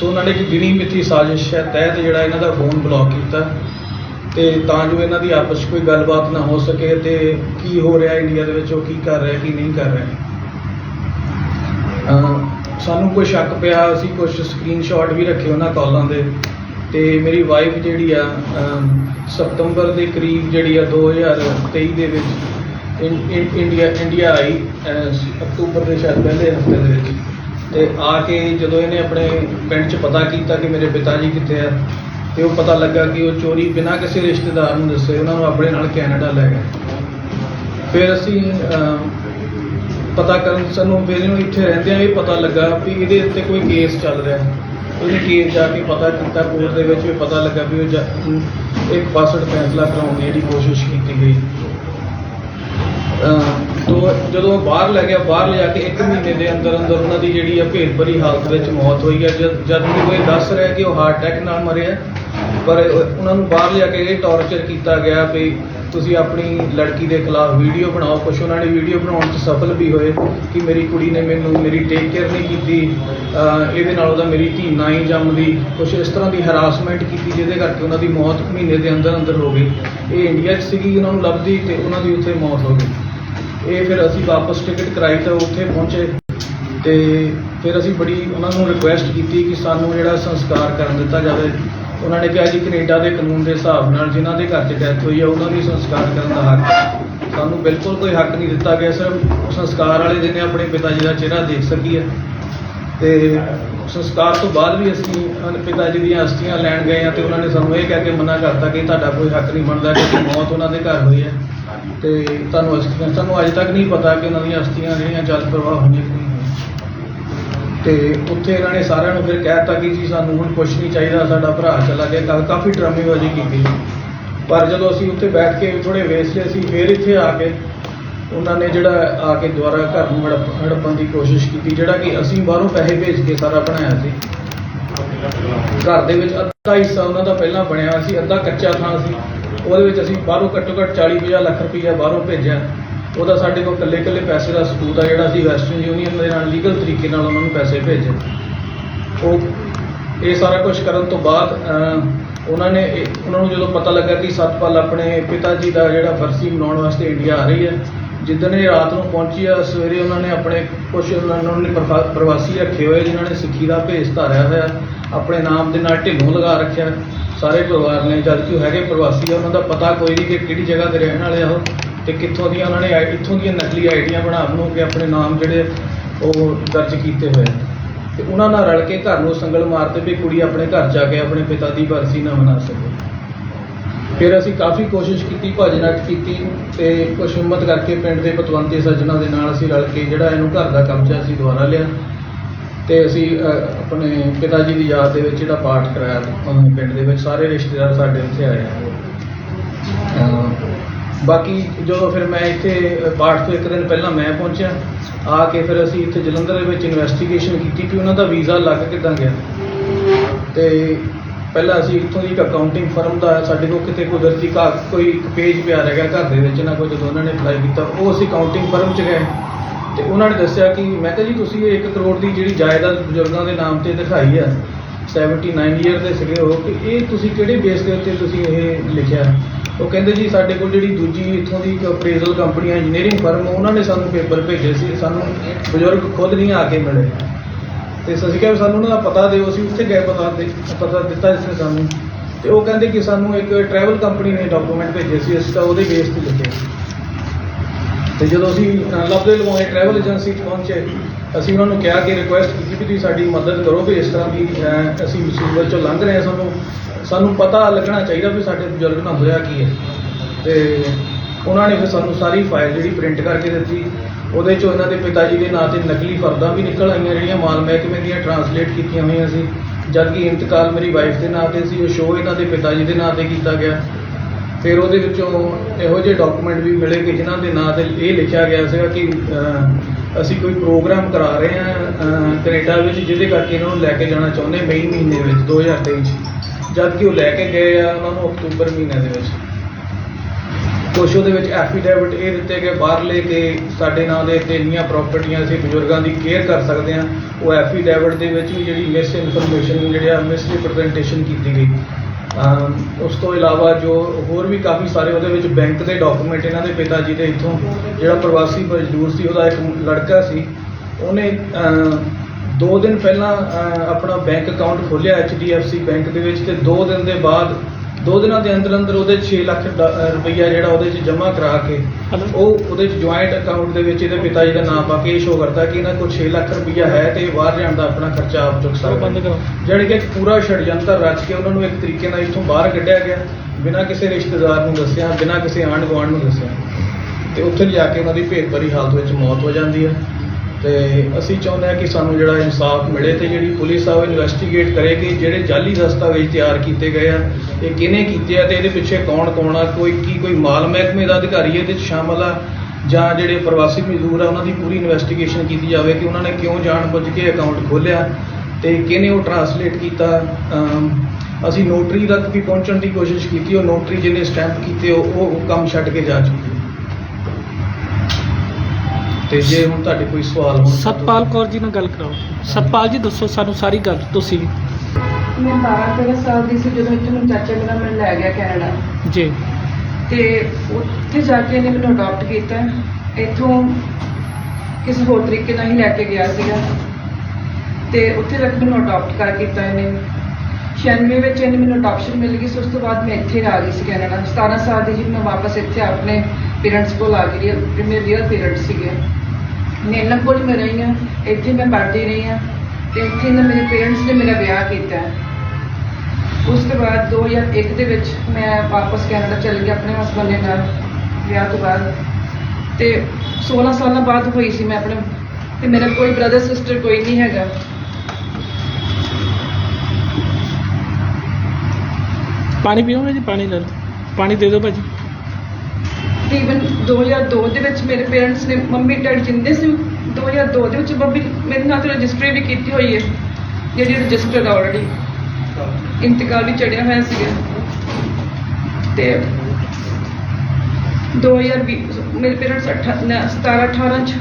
ਸੋ ਉਹਨਾਂ ਨੇ ਇੱਕ ਗਿਣੀ ਮਿੱਥੀ ਸਾਜ਼ਿਸ਼ ਹੈ, ਤਹਿਤ ਜਿਹੜਾ ਇਹਨਾਂ ਦਾ ਫੋਨ ਬਲੌਕ ਕੀਤਾ। ਤੇ ਤਾਂ ਜੋ ਇਹਨਾਂ ਦੀ ਆਪਸ 'ਚ ਕੋਈ ਗੱਲਬਾਤ ਨਾ ਹੋ ਸਕੇ ਤੇ ਕੀ ਹੋ ਰਿਹਾ ਇੰਡੀਆ ਦੇ ਵਿੱਚ ਉਹ ਕੀ ਕਰ ਰਿਹਾ ਕੀ ਨਹੀਂ ਕਰ ਰਿਹਾ। ਅਹ ਸਾਨੂੰ ਕੋਈ ਸ਼ੱਕ ਪਿਆ ਅਸੀਂ ਕੁਝ ਸਕਰੀਨਸ਼ਾਟ ਵੀ ਰੱਖੇ ਉਹਨਾਂ ਕਾਲਾਂ ਦੇ। ਤੇ ਮੇਰੀ ਵਾਈਫ ਜਿਹੜੀ ਆ ਅਮ, ਸਤੰਬਰ ਦੇ ਕਰੀਬ ਜਿਹੜੀ ਆ 2023 ਦੇ ਵਿੱਚ ਇੰ- ਇੰ- ਇੰਡੀਆ ਇੰਡੀਆ ਆਈ ਅਹ, ਅਕਤੂਬਰ ਦੇ ਸ਼ਾਇਦ ਪਹਿਲੇ ਹਫ਼ਤੇ ਦੇ ਵਿੱਚ। ਤੇ ਆ ਕੇ ਜਦੋਂ ਇਹਨੇ ਆਪਣੇ ਪਿੰਡ 'ਚ ਪਤਾ ਕੀਤਾ ਕਿ ਮੇਰੇ ਪਿਤਾ ਜੀ ਕਿੱਥੇ ਆ ਤੇ ਉਹ ਪਤਾ ਲੱਗਾ ਕਿ ਉਹ ਚੋਰੀ ਬਿਨਾਂ ਕਿਸੇ ਰਿਸ਼ਤੇਦਾਰ ਨੂੰ ਦੱਸੇ ਉਹਨਾਂ ਨੂੰ ਆਪਣੇ ਨਾਲ ਕੈਨੇਡਾ ਲੈ ਗਏ। ਫਿਰ ਅਸੀਂ ਪਤਾ ਕਰਨ ਸਾਨੂੰ ਫਿਰ ਇਹਨੂੰ ਇੱਥੇ ਰਹਿੰਦਿਆਂ ਵੀ ਪਤਾ ਲੱਗਾ ਵੀ ਇਹਦੇ ਉੱਤੇ ਕੋਈ ਕੇਸ ਚੱਲ ਰਿਹਾ ਉਹਨੇ ਕੇਸ ਜਾ ਕੇ ਪਤਾ ਕੀਤਾ, ਕੋਰਟ ਦੇ ਵਿੱਚ ਵੀ ਪਤਾ ਲੱਗਾ ਵੀ ਉਹ ਇੱਕ ਪਾਸਵਰਡ ਫੈਸਲਾ ਕਰਾਉਣ ਦੀ ਜਿਹੜੀ ਕੋਸ਼ਿਸ਼ ਕੀਤੀ ਗਈ। ਅਹ ਜਦੋਂ ਉਹ ਬਾਹਰ ਲੈ ਗਿਆ, ਬਾਹਰ ਲਿਜਾ ਕੇ 1 ਮਹੀਨੇ ਦੇ ਅੰਦਰ ਅੰਦਰ ਉਹਨਾਂ ਦੀ ਜਿਹੜੀ ਆ ਭੇਦਭਰੀ ਹਾਲਤ ਵਿੱਚ ਮੌਤ ਹੋਈ ਹੈ। ਜਦ ਜਦ ਕੋਈ ਦੱਸ ਰਿਹਾ ਕਿ ਉਹ ਹਾਰਟ ਅਟੈਕ ਨਾਲ ਮਰਿਆ ਪਰ ਉਹਨਾਂ ਨੂੰ ਬਾਹਰ ਲਿਆ ਕੇ ਇਹ ਟੌਰਚਰ ਕੀਤਾ ਗਿਆ ਵੀ ਤੁਸੀਂ ਆਪਣੀ ਲੜਕੀ ਦੇ ਖਿਲਾਫ ਵੀਡੀਓ ਬਣਾਓ, ਕੁਛ ਉਹਨਾਂ ਨੇ ਵੀਡੀਓ ਬਣਾਉਣ 'ਚ ਸਫਲ ਵੀ ਹੋਏ ਕਿ ਮੇਰੀ ਕੁੜੀ ਨੇ ਮੈਨੂੰ ਮੇਰੀ ਟੇਕ ਕੇਅਰ ਨਹੀਂ ਕੀਤੀ ਇਹਦੇ ਨਾਲ ਉਹਦਾ ਮੇਰੀ ਧੀ ਨਾ ਹੀ ਜੰਮਦੀ, ਕੁਛ ਇਸ ਤਰ੍ਹਾਂ ਦੀ ਹਰਾਸਮੈਂਟ ਕੀਤੀ ਜਿਹਦੇ ਕਰਕੇ ਉਹਨਾਂ ਦੀ ਮੌਤ ਮਹੀਨੇ ਦੇ ਅੰਦਰ ਅੰਦਰ ਹੋ ਗਈ। ਇਹ ਇੰਡੀਆ 'ਚ ਸੀਗੀ, ਉਹਨਾਂ ਨੂੰ ਲੱਭਦੀ ਤੇ ਉਹਨਾਂ ਦੀ ਉੱਥੇ ਮੌਤ ਹੋ ਗਈ। ਇਹ ਫਿਰ ਅਸੀਂ ਵਾਪਸ ਟਿਕਟ ਕਰਾਈ ਤਾਂ ਉੱਥੇ ਪਹੁੰਚੇ ਤੇ ਫਿਰ ਅਸੀਂ ਬੜੀ ਉਹਨਾਂ ਨੂੰ ਰਿਕੁਐਸਟ ਕੀਤੀ ਕਿ ਸਾਨੂੰ ਜਿਹੜਾ ਸੰਸਕਾਰ ਕਰਨ ਦਿੱਤਾ ਜਾਵੇ। ਉਹਨਾਂ ਨੇ ਕਿਹਾ ਜੀ ਕੈਨੇਡਾ ਦੇ ਕਾਨੂੰਨ ਦੇ ਹਿਸਾਬ ਨਾਲ ਜਿਨ੍ਹਾਂ ਦੇ ਘਰ 'ਚ ਡੈਥ ਹੋਈ ਹੈ ਉਹਨਾਂ ਦੀ ਸੰਸਕਾਰ ਕਰਨ ਦਾ ਹੱਕ ਹੈ। ਸਾਨੂੰ ਬਿਲਕੁਲ ਕੋਈ ਹੱਕ ਨਹੀਂ ਦਿੱਤਾ ਗਿਆ, ਸਿਰਫ ਸੰਸਕਾਰ ਵਾਲੇ ਦਿਨ ਆਪਣੇ ਪਿਤਾ ਜੀ ਦਾ ਚਿਹਰਾ ਦੇਖ ਸਕੀਏ। ਤੇ ਸੰਸਕਾਰ ਤੋਂ ਬਾਅਦ ਵੀ ਅਸੀਂ ਪਿਤਾ ਜੀ ਦੀਆਂ ਅਸਥੀਆਂ ਲੈਣ ਗਏ ਆ ਤੇ ਉਹਨਾਂ ਨੇ ਸਾਨੂੰ ਇਹ ਕਹਿ ਕੇ ਮਨਾ ਕਰਤਾ ਕਿ ਤੁਹਾਡਾ ਕੋਈ ਹੱਕ ਨਹੀਂ ਬਣਦਾ ਕਿ ਮੌਤ ਉਹਨਾਂ ਦੇ ਘਰ ਹੋਈ ਹੈ। ਤੇ ਤੁਹਾਨੂੰ ਅਸਥੀਆਂ ਤੁਹਾਨੂੰ ਅਜੇ ਤੱਕ ਨਹੀਂ ਪਤਾ ਕਿ ਉਹਨਾਂ ਦੀਆਂ ਅਸਥੀਆਂ ਜਿਹੜੀਆਂ ਜਲ ਪ੍ਰਵਾਹ ਹੋਈਆਂ ਕਿ ਨਹੀਂ ਤੇ ਉੱਥੇ ਇਹਨਾਂ ਨੇ ਸਾਰਿਆਂ ਨੂੰ ਫਿਰ ਕਹਿਤਾ ਕਿ ਜੀ ਸਾਨੂੰ ਹੁਣ ਕੁਝ ਨਹੀਂ ਚਾਹੀਦਾ, ਸਾਡਾ ਭਰਾ ਚਲਾ ਗਿਆ। ਕਾ- ਕਾਫੀ ਡਰਾਮੇਬਾਜ਼ੀ ਕੀਤੀ ਪਰ ਜਦੋਂ ਅਸੀਂ ਉੱਥੇ ਬੈਠ ਕੇ ਥੋੜੇ ਵੇਸਲੇ ਸੀ ਫਿਰ ਇੱਥੇ ਆ ਕੇ ਉਹਨਾਂ ਨੇ ਜਿਹੜਾ ਆ ਕੇ ਦੁਬਾਰਾ ਘਰ ਨੂੰ ਹੜਪ, ਹੜਪਣ ਦੀ ਕੋਸ਼ਿਸ਼ ਕੀਤੀ, ਜਿਹੜਾ ਕਿ ਅਸੀਂ ਬਾਹਰੋਂ ਪੈਸੇ ਭੇਜ ਕੇ ਸਾਰਾ ਬਣਾਇਆ ਸੀ। ਘਰ ਦੇ ਵਿੱਚ ਅੱਧਾ ਹਿੱਸਾ ਉਹਨਾਂ ਦਾ ਪਹਿਲਾਂ ਬਣਿਆ ਸੀ, ਅੱਧਾ ਕੱਚਾ ਥਾਂ ਸੀ। ਉਹਦੇ ਵਿੱਚ ਅਸੀਂ ਬਾਹਰੋਂ ਘੱਟੋ ਘੱਟ 40 50 ਲੱਖ ਰੁਪਈਆ ਬਾਹਰੋਂ ਭੇਜਿਆ। ਉਹਦਾ ਸਾਡੇ ਕੋਲ ਇਕੱਲੇ ਇਕੱਲੇ ਪੈਸੇ ਦਾ ਸਬੂਤ ਆ ਜਿਹੜਾ ਅਸੀਂ ਵੈਸਟਰਨ ਯੂਨੀਅਨ ਦੇ ਨਾਲ ਲੀਗਲ ਤਰੀਕੇ ਨਾਲ ਉਹਨਾਂ ਨੂੰ ਪੈਸੇ ਭੇਜੇ। ਉਹ ਇਹ ਸਾਰਾ ਕੁਝ ਕਰਨ ਤੋਂ ਬਾਅਦ ਉਹਨਾਂ ਨੇ ਉਹਨਾਂ ਨੂੰ ਜਦੋਂ ਪਤਾ ਲੱਗਾ ਕਿ ਸਤਪਾਲ ਆਪਣੇ ਪਿਤਾ ਜੀ ਦਾ ਜਿਹੜਾ ਫਰਸੀ ਮਨਾਉਣ ਵਾਸਤੇ ਇੰਡੀਆ ਆ ਰਹੀ ਹੈ, ਜਿੱਦਣ ਇਹ ਰਾਤ ਨੂੰ ਪਹੁੰਚੀ ਆ, ਸਵੇਰੇ ਉਹਨਾਂ ਨੇ ਆਪਣੇ ਕੁਝ ਉਹਨਾਂ ਨੇ ਪ੍ਰਵਾ- ਪ੍ਰਵਾਸੀ ਰੱਖੇ ਹੋਏ ਜਿਨ੍ਹਾਂ ਨੇ ਸਿੱਖੀ ਦਾ ਭੇਸ ਧਾਰਿਆ ਹੋਇਆ, ਆਪਣੇ ਨਾਮ ਦੇ ਨਾਲ ਢਿੱਲੋਂ ਲਗਾ ਰੱਖਿਆ। ਸਾਰੇ ਪਰਿਵਾਰ ਨੇ ਜਦ ਕਿ ਉਹ ਹੈਗੇ ਪ੍ਰਵਾਸੀ ਆ, ਉਹਨਾਂ ਦਾ ਪਤਾ ਕੋਈ ਨਹੀਂ ਕਿ ਕਿਹੜੀ ਜਗ੍ਹਾ ਦੇ ਰਹਿਣ ਵਾਲੇ ਆ ਉਹ। ਤੇ ਕਿੱਥੋਂ ਦੀਆਂ ਉਹਨਾਂ ਨੇ ਆਈ- ਇੱਥੋਂ ਦੀਆਂ ਨਕਲੀ ਆਈਡੀਆਂ ਬਣਾ ਬਣੂ ਕੇ ਆਪਣੇ ਨਾਮ ਜਿਹੜੇ ਉਹ ਦਰਜ ਕੀਤੇ ਹੋਏ ਆ ਤੇ ਉਹਨਾਂ ਨਾਲ ਰਲ ਕੇ ਘਰ ਨੂੰ ਸੰਗਲ ਮਾਰਦੇ ਵੀ ਕੁੜੀ ਆਪਣੇ ਘਰ ਜਾ ਕੇ ਆਪਣੇ ਪਿਤਾ ਦੀ ਬਰਸੀ ਨਾ ਮਨਾ ਸਕੇ। ਫਿਰ ਅਸੀਂ ਕਾਫੀ ਕੋਸ਼ਿਸ਼ ਕੀਤੀ ਭਜਨ ਭਜਨਟ ਕੀਤੀ ਤੇ ਕੁਛ ਹਿੰਮਤ ਕਰਕੇ ਪਿੰਡ ਦੇ ਪਤਵੰਤੇ ਸੱਜਣਾ ਦੇ ਨਾਲ ਅਸੀਂ ਰਲ ਕੇ ਜਿਹੜਾ ਇਹਨੂੰ ਘਰ ਦਾ ਕਬਜ਼ਾ ਅਸੀਂ ਦੁਬਾਰਾ ਲਿਆ। ਤੇ ਅਸੀਂ ਅਹ, ਆਪਣੇ ਪਿਤਾ ਜੀ ਦੀ ਯਾਦ ਦੇ ਵਿੱਚ ਜਿਹੜਾ ਪਾਠ ਕਰਾਇਆ। ਅਹ, ਪਿੰਡ ਦੇ ਵਿੱਚ ਸਾਰੇ ਰਿਸ਼ਤੇਦਾਰ ਸਾਡੇ ਉੱਥੇ ਆਏ ਅਹ, ਬਾਕੀ ਜਦੋਂ ਫਿਰ ਮੈਂ ਇੱਥੇ ਪਾਠ ਤੋਂ ਇੱਕ ਦਿਨ ਪਹਿਲਾਂ ਮੈਂ ਪਹੁੰਚਿਆ, ਆ ਕੇ ਫਿਰ ਅਸੀਂ ਇੱਥੇ ਜਲੰਧਰ ਦੇ ਵਿੱਚ ਇਨਵੈਸਟੀਗੇਸ਼ਨ ਕੀਤੀ ਕਿ ਉਹਨਾਂ ਦਾ ਵੀਜ਼ਾ ਲੱਗ ਕਿੱਦਾਂ ਗਿਆ। ਤੇ ਪਹਿਲਾਂ ਅਸੀਂ ਇੱਥੋਂ ਦੀ ਇੱਕ ਅਕਾਊਂਟਿੰਗ ਫਰਮ ਦਾ ਸਾਡੇ ਕੋਲ ਕਿਤੇ ਕੁਦਰਤੀ ਕਾ ਕੋਈ ਇੱਕ ਪੇਜ ਪਿਆ ਰਹਿ ਗਿਆ ਘਰ ਦੇ ਵਿੱਚ ਨਾ ਕੋਈ ਜਦੋਂ ਉਹਨਾਂ ਨੇ ਅਪਲਾਈ ਕੀਤਾ, ਉਹ ਅਸੀਂ ਅਕਾਊਂਟਿੰਗ ਫਰਮ 'ਚ ਗਏ। ਤੇ ਉਹਨਾਂ ਨੇ ਦੱਸਿਆ ਕਿ, ਮੈਂ ਕਿਹਾ ਜੀ, ਤੁਸੀਂ ਇਹ 1 ਕਰੋੜ ਦੀ ਜਿਹੜੀ ਜਾਇਦਾਦ ਬਜ਼ੁਰਗਾਂ ਦੇ ਨਾਮ ਤੇ ਦਿਖਾਈ ਆ 79 ਇਅਰ ਦੇ ਸੀਗੇ ਉਹ ਕਿ ਇਹ ਤੁਸੀਂ ਕਿਹੜੇ ਬੇਸ ਦੇ ਉੱਤੇ ਤੁਸੀਂ ਇਹ ਲਿਖਿਆ? ਉਹ ਕਹਿੰਦੇ ਜੀ ਸਾਡੇ ਕੋਲ ਜਿਹੜੀ ਦੂਜੀ ਇੱਥੋਂ ਦੀ ਇੱਕ ਅਪਰੇਜ਼ਲ ਕੰਪਨੀ ਹੈ ਇੰਜੀਨੀਅਰਿੰਗ ਫਰਮ ਉਹਨਾਂ ਨੇ ਸਾਨੂੰ ਪੇਪਰ ਭੇਜੇ ਸੀ, ਸਾਨੂੰ ਬਜ਼ੁਰਗ ਖੁਦ ਨਹੀਂ ਆ ਕੇ ਮਿਲੇ। ਤੇ ਅਸੀਂ ਕਿਹਾ ਵੀ ਸਾਨੂੰ ਉਹਨਾਂ ਦਾ ਪਤਾ ਦਿਓ, ਅਸੀਂ ਉੱਥੇ ਗਏ ਪਤਾ ਦੇ, ਪਤਾ ਦਿੱਤਾ ਜਿਸਨੇ ਸਾਨੂੰ। ਤੇ ਉਹ ਕਹਿੰਦੇ ਕਿ ਸਾਨੂੰ ਇੱਕ ਟਰੈਵਲ ਕੰਪਨੀ ਨੇ ਡਾਕੂਮੈਂਟ ਭੇਜੇ ਸੀ, ਅਸੀਂ ਤਾਂ ਉਹਦੇ ਬੇਸ ਤੇ ਲਿਖੇ ਤੇ ਜਦੋਂ ਅਸੀਂ ਲੱਭਦੇ ਲਵਾਏ ਟਰੈਵਲ ਏਜੰਸੀ 'ਚ ਪਹੁੰਚੇ, ਅਸੀਂ ਉਹਨਾਂ ਨੂੰ ਕਿਹਾ ਕਿ ਰਿਕੁਐਸਟ ਕੀਤੀ ਕਿ ਤੁਸੀਂ ਸਾਡੀ ਮਦਦ ਕਰੋ ਵੀ ਇਸ ਤਰ੍ਹਾਂ ਦੀ ਅਸੀਂ ਮੁਸੀਬਤ ਚੋਂ ਲੰਘ ਰਹੇ ਹਾਂ ਸਾਨੂੰ। ਸਾਨੂੰ ਪਤਾ ਲੱਗਣਾ ਚਾਹੀਦਾ ਵੀ ਸਾਡੇ ਬਜ਼ੁਰਗ ਨਾਲ ਹੋਇਆ ਕੀ ਹੈ। ਤੇ ਉਹਨਾਂ ਨੇ ਫਿਰ ਸਾਨੂੰ ਸਾਰੀ ਫਾਈਲ ਜਿਹੜੀ ਪ੍ਰਿੰਟ ਕਰਕੇ ਦਿੱਤੀ। ਉਹਦੇ ਚੋਂ ਇਹਨਾਂ ਦੇ ਪਿਤਾ ਜੀ ਦੇ ਨਾਂ ਤੇ ਨਕਲੀ ਫਰਦਾਂ ਵੀ ਨਿਕਲ ਆਈਆਂ ਜਿਹੜੀਆਂ ਮਾਲ ਮਹਿਕਮੇ ਦੀਆਂ ਟਰਾਂਸਲੇਟ ਕੀਤੀਆਂ ਹੋਈਆਂ ਸੀ। ਜਦਕਿ ਇੰਤਕਾਲ ਮੇਰੀ ਵਾਈਫ ਦੇ ਨਾਂ ਤੇ ਸੀ ਉਹ ਸ਼ੋਅ ਇਹਨਾਂ ਦੇ ਪਿਤਾ ਜੀ ਦੇ ਨਾਂ ਤੇ ਕੀਤਾ ਗਿਆ। ਫਿਰ ਉਹਦੇ ਵਿੱਚੋਂ ਇਹੋ ਜਿਹੇ ਡਾਕੂਮੈਂਟ ਵੀ ਮਿਲੇ ਕਿ ਜਿਨ੍ਹਾਂ ਦੇ ਨਾਂ ਤੇ ਇਹ ਲਿਖਿਆ ਗਿਆ ਸੀਗਾ ਕਿ ਅਸੀਂ ਕੋਈ ਪ੍ਰੋਗਰਾਮ ਕਰਾ ਰਹੇ ਹਾਂ ਅਹ, ਕੈਨੇਡਾ ਵਿੱਚ ਜਿਹਦੇ ਕਰਕੇ ਇਹਨਾਂ ਨੂੰ ਲੈ ਕੇ ਜਾਣਾ ਚਾਹੁੰਦੇ ਮਈ ਮਹੀਨੇ ਵਿੱਚ 2023 ਚ। ਜਦ ਕਿ ਉਹ ਲੈ ਕੇ ਗਏ ਆ ਉਹਨਾਂ ਨੂੰ ਅਕਤੂਬਰ ਮਹੀਨੇ ਦੇ ਵਿੱਚ। ਕੁਛ ਉਹਦੇ ਵਿੱਚ ਐਫੀਡੇਵਿਟ ਇਹ ਦਿੱਤੇ ਗਏ, ਬਾਹਰਲੇ ਕਿ ਸਾਡੇ ਨਾਂ ਦੇ ਤੇ ਇੰਨੀਆਂ ਪ੍ਰਾਪਰਟੀਆਂ ਅਸੀਂ ਬਜ਼ੁਰਗਾਂ ਦੀ ਕੇਅਰ ਕਰ ਸਕਦੇ ਹਾਂ। ਉਹ ਐਫੀਡੇਵਿਟ ਦੇ ਵਿੱਚ ਵੀ ਜਿਹੜੀ ਮਿਸ ਇਨਫੋਰਮੇਸ਼ਨ ਜਿਹੜੀ ਆ ਮਿਸ ਰਿਪਰੈਜ਼ੈਂਟੇਸ਼ਨ ਕੀਤੀ ਗਈ। ਉਸ ਤੋਂ ਇਲਾਵਾ ਜੋ ਹੋਰ ਵੀ ਕਾਫੀ ਸਾਰੇ ਉਹਦੇ ਵਿੱਚ ਬੈਂਕ ਦੇ ਡਾਕੂਮੈਂਟ ਇਹਨਾਂ ਦੇ ਪਿਤਾ ਜੀ ਦੇ ਇੱਥੋਂ, ਜਿਹੜਾ ਪ੍ਰਵਾਸੀ ਮਜ਼ਦੂਰ ਸੀ, ਉਹਦਾ ਇੱਕ ਲੜਕਾ ਸੀ। ਉਹਨੇ ਦੋ ਦਿਨ ਪਹਿਲਾਂ ਆਪਣਾ ਬੈਂਕ ਅਕਾਊਂਟ ਖੋਲ੍ਹਿਆ HDFC ਬੈਂਕ ਦੇ ਵਿੱਚ ਤੇ ਦੋ ਦਿਨ ਦੇ ਬਾਅਦ ਦੋ ਦਿਨਾਂ ਦੇ ਅੰਦਰ ਅੰਦਰ ਉਹਦੇ 6 ਲੱਖ ਰੁਪਈਆ ਜਿਹੜਾ ਉਹਦੇ 'ਚ ਜਮ੍ਹਾਂ ਕਰਾ ਕੇ ਉਹ ਉਹਦੇ 'ਚ ਜੁਆਇੰਟ ਅਕਾਊਂਟ ਦੇ ਵਿੱਚ ਇਹਦੇ ਪਿਤਾ ਜੀ ਦਾ ਨਾਮ ਪਾ ਕੇ ਸ਼ੋ ਕਰਦਾ ਕਿ ਇਹਨਾਂ ਕੋਲ 6 ਲੱਖ ਰੁਪਈਆ ਹੈ ਤੇ ਬਾਹਰ ਜਾਣ ਦਾ ਆਪਣਾ ਖਰਚਾ ਆਪ ਚੁੱਕ ਸਕਦਾ ਕਰੋ। ਜਾਣੀ ਕਿ ਪੂਰਾ ષਡਯੰਤਰ ਰਚ ਕੇ ਉਹਨਾਂ ਨੂੰ ਇੱਕ ਤਰੀਕੇ ਨਾਲ ਇੱਥੋਂ ਬਾਹਰ ਕੱਢਿਆ ਗਿਆ ਬਿਨਾਂ ਕਿਸੇ ਰਿਸ਼ਤੇਦਾਰ ਨੂੰ ਦੱਸਿਆ ਬਿਨਾਂ ਕਿਸੇ ਆਂਢ ਗੁਆਂਢ ਨੂੰ ਦੱਸਿਆ। ਤੇ ਉੱਥੇ ਲਿਜਾ ਕੇ ਉਹਨਾਂ ਦੀ ਭੇਦ ਭਰੀ ਹਾਲਤ ਵਿੱਚ ਮੌਤ ਹੋ ਜਾਂਦੀ ਹੈ। ਤੇ ਅਸੀਂ ਚਾਹੁੰਦੇ ਹਾਂ ਕਿ ਸਾਨੂੰ ਜਿਹੜਾ ਇਨਸਾਫ ਮਿਲੇ ਤੇ ਜਿਹੜੀ ਪੁਲਿਸ ਆ ਉਹ ਇਨਵੈਸਟੀਗੇਟ ਕਰੇ ਕਿ ਜਿਹੜੇ ਜਾਲੀ ਦਸਤਾਵੇਜ਼ ਤਿਆਰ ਕੀਤੇ ਗਏ ਆ, ਇਹ ਕਿਹਨੇ ਕੀਤੇ ਆ ਤੇ ਇਹਦੇ ਪਿੱਛੇ ਕੌਣ ਕੌਣ ਆ, ਕੋਈ ਕੀ ਕੋਈ ਮਾਲ ਮਹਿਕਮੇ ਦਾ ਅਧਿਕਾਰੀ ਇਹਦੇ ਵਿੱਚ ਸ਼ਾਮਲ ਆ ਜਾਂ ਜਿਹੜੇ ਪ੍ਰਵਾਸੀ ਮਜ਼ਦੂਰ ਆ ਉਹਨਾਂ ਦੀ ਪੂਰੀ ਇਨਵੈਸਟੀਗੇਸ਼ਨ ਕੀਤੀ ਜਾਵੇ ਕਿ ਉਹਨਾਂ ਨੇ ਕਿਉਂ ਜਾਣਬੁੱਝ ਕੇ ਅਕਾਊਂਟ ਖੋਲ੍ਹਿਆ ਤੇ ਕਿਹਨੇ ਉਹ ਟਰਾਂਸਲੇਟ ਕੀਤਾ। ਅਸੀਂ ਨੋਟਰੀ ਤੱਕ ਵੀ ਪਹੁੰਚਣ ਦੀ ਕੋਸ਼ਿਸ਼ ਕੀਤੀ, ਉਹ ਨੋਟਰੀ ਜਿਹਨੇ ਸਟੈਂਪ ਕੀਤੇ, ਉਹ ਉਹ ਕੰਮ ਛੱਡ ਕੇ ਜਾ ਚੁੱਕੇ। ਤੇ ਜੇ ਹੁਣ ਤੁਹਾਡੇ ਕੋਈ ਸਵਾਲ ਹੋਣ ਸਤਪਾਲ ਕੌਰ ਜੀ ਨਾਲ ਗੱਲ ਕਰਾਓ। ਸਤਪਾਲ ਜੀ ਦੱਸੋ ਸਾਨੂੰ ਸਾਰੀ ਗੱਲ ਤੁਸੀਂ ਵੀ। ਮੈਂ 12 13 ਸਾਲ ਦੀ ਸੀ ਜਦੋਂ ਇੱਥੇ ਮੈਨੂੰ ਚਾਚਾ ਮੇਰਾ ਮੈਨੂੰ ਲੈ ਗਿਆ ਕੈਨੇਡਾ। ਜੀ। ਤੇ ਉੱਥੇ ਜਾ ਕੇ ਇਹਨੇ ਮੈਨੂੰ ਅਡਾਪਟ ਕੀਤਾ। ਇੱਥੋਂ ਕਿਸੇ ਹੋਰ ਤਰੀਕੇ ਨਾਲ ਹੀ ਲੈ ਕੇ ਗਿਆ ਸੀਗਾ। ਤੇ ਉੱਥੇ ਕੇ ਮੈਨੂੰ ਅਡਾਪਟ ਕਰ ਕੀਤਾ ਇਹਨੇ। 96 ਵਿੱਚ ਇਹਨੇ ਮੈਨੂੰ ਅਡਾਪਸ਼ਨ ਮਿਲ ਗਈ ਸੀ ਉਸ ਤੋਂ ਬਾਅਦ ਮੈਂ ਇੱਥੇ ਆ ਗਈ ਸੀ ਕੈਨੇਡਾ। 17 ਸਾਲ ਦੀ ਜੀ ਮੈਂ ਵਾਪਸ ਇੱਥੇ ਆਪਣੇ ਪੇਰੈਂਟਸ ਕੋਲ ਆ ਗਈ। ਮੇਰੇ ਰੀਅਲ ਪੇਰੈਂਟਸ ਸੀਗੇ। ਮੈਂ ਮੈਂ ਰਹੀ ਹਾਂ, ਇੱਥੇ ਮੈਂ ਪੜ੍ਹਦੀ ਰਹੀ ਹਾਂ ਤੇ ਇੱਥੇ ਨਾ ਮੇਰੇ ਪੇਰੈਂਟਸ ਨੇ ਮੇਰਾ ਵਿਆਹ ਕੀਤਾ। ਉਸ ਤੋਂ ਬਾਅਦ 2001 ਦੇ ਵਿੱਚ ਮੈਂ ਵਾਪਸ ਕੈਨੇਡਾ ਚਲ ਗਈ ਆਪਣੇ ਹਸਬੰਦ ਦੇ ਨਾਲ ਵਿਆਹ ਤੋਂ ਬਾਅਦ। ਤੇ 16 ਸਾਲਾਂ ਬਾਅਦ ਹੋਈ ਸੀ ਮੈਂ ਆਪਣੇ, ਤੇ ਮੇਰਾ ਕੋਈ ਬ੍ਰਦਰ ਸਿਸਟਰ ਕੋਈ ਨਹੀਂ ਹੈਗਾ। ਪਾਣੀ ਪੀਓਗੇ ਜੀ? ਪਾਣੀ ਲੈ ਲਓ। ਪਾਣੀ ਦੇ ਦਿਓ ਭਾਜੀ। ਤਕਰੀਬਨ 2002 ਦੇ ਵਿੱਚ ਮੇਰੇ ਪੇਰੈਂਟਸ ਨੇ ਮੰਮੀ ਡੈਡੀ ਜਿੰਦੇ ਸੀ 2002 ਦੇ ਵਿੱਚ ਮੰਮੀ ਮੇਰੇ ਨਾਲ ਰਜਿਸਟਰੀ ਵੀ ਕੀਤੀ ਹੋਈ ਹੈ, ਜਿਹੜੀ ਰਜਿਸਟਰਡ ਆਲਰੇਡੀ ਇੰਤਕਾਲ ਵੀ ਚੜਿਆ ਹੋਇਆ ਸੀਗਾ। ਤੇ 2020 ਮੇਰੇ ਪੇਰੈਂਟਸ 17 18 ਚ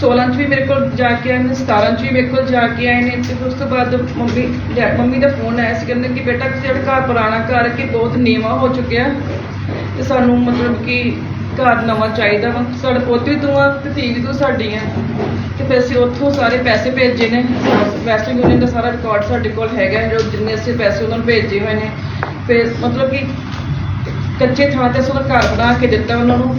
16 ਚ ਵੀ ਮੇਰੇ ਕੋਲ ਜਾ ਕੇ ਆਏ ਨੇ 17 ਚ ਵੀ ਮੇਰੇ ਕੋਲ ਜਾ ਕੇ ਆਏ ਨੇ, ਤੇ ਉਸ ਤੋਂ ਬਾਅਦ ਮੰਮੀ ਡੈ- ਮੰਮੀ ਦਾ ਫੋਨ ਆਇਆ ਸੀ ਕਹਿੰਦੇ ਕਿ ਬੇਟਾ ਜਿਹੜਾ ਘਰ ਪੁਰਾਣਾ ਘਰ ਕਿ ਬਹੁਤ ਨੀਵਾਂ ਹੋ ਚੁੱਕਿਆ। ਤੇ ਸਾਨੂੰ ਮਤਲਬ ਕਿ ਘਰ ਨਵਾਂ ਚਾਹੀਦਾ ਵਾ। ਸਾਡੇ ਪੁੱਤ ਵੀ ਤੂੰ ਆ ਤੇ ਧੀ ਵੀ ਤੂੰ ਸਾਡੀ ਆ ਤੇ ਫਿਰ ਅਸੀਂ ਉੱਥੋਂ ਸਾਰੇ ਪੈਸੇ ਭੇਜੇ ਨੇ। ਵੈਸਟਰਨ ਯੂਨੀਅਨ ਦਾ ਸਾਰਾ ਰਿਕਾਰਡ ਸਾਡੇ ਕੋਲ ਹੈਗਾ ਜੋ ਜਿੰਨੇ ਅਸੀਂ ਪੈਸੇ ਉਹਨਾਂ ਨੂੰ ਭੇਜੇ ਹੋਏ ਨੇ। ਫਿਰ ਮਤਲਬ ਕਿ ਕੱਚੇ ਥਾਂ ਤੇ ਅਸੀਂ ਉਹਦਾ ਘਰ ਬਣਾ ਕੇ ਦਿੱਤਾ ਉਹਨਾਂ ਨੂੰ।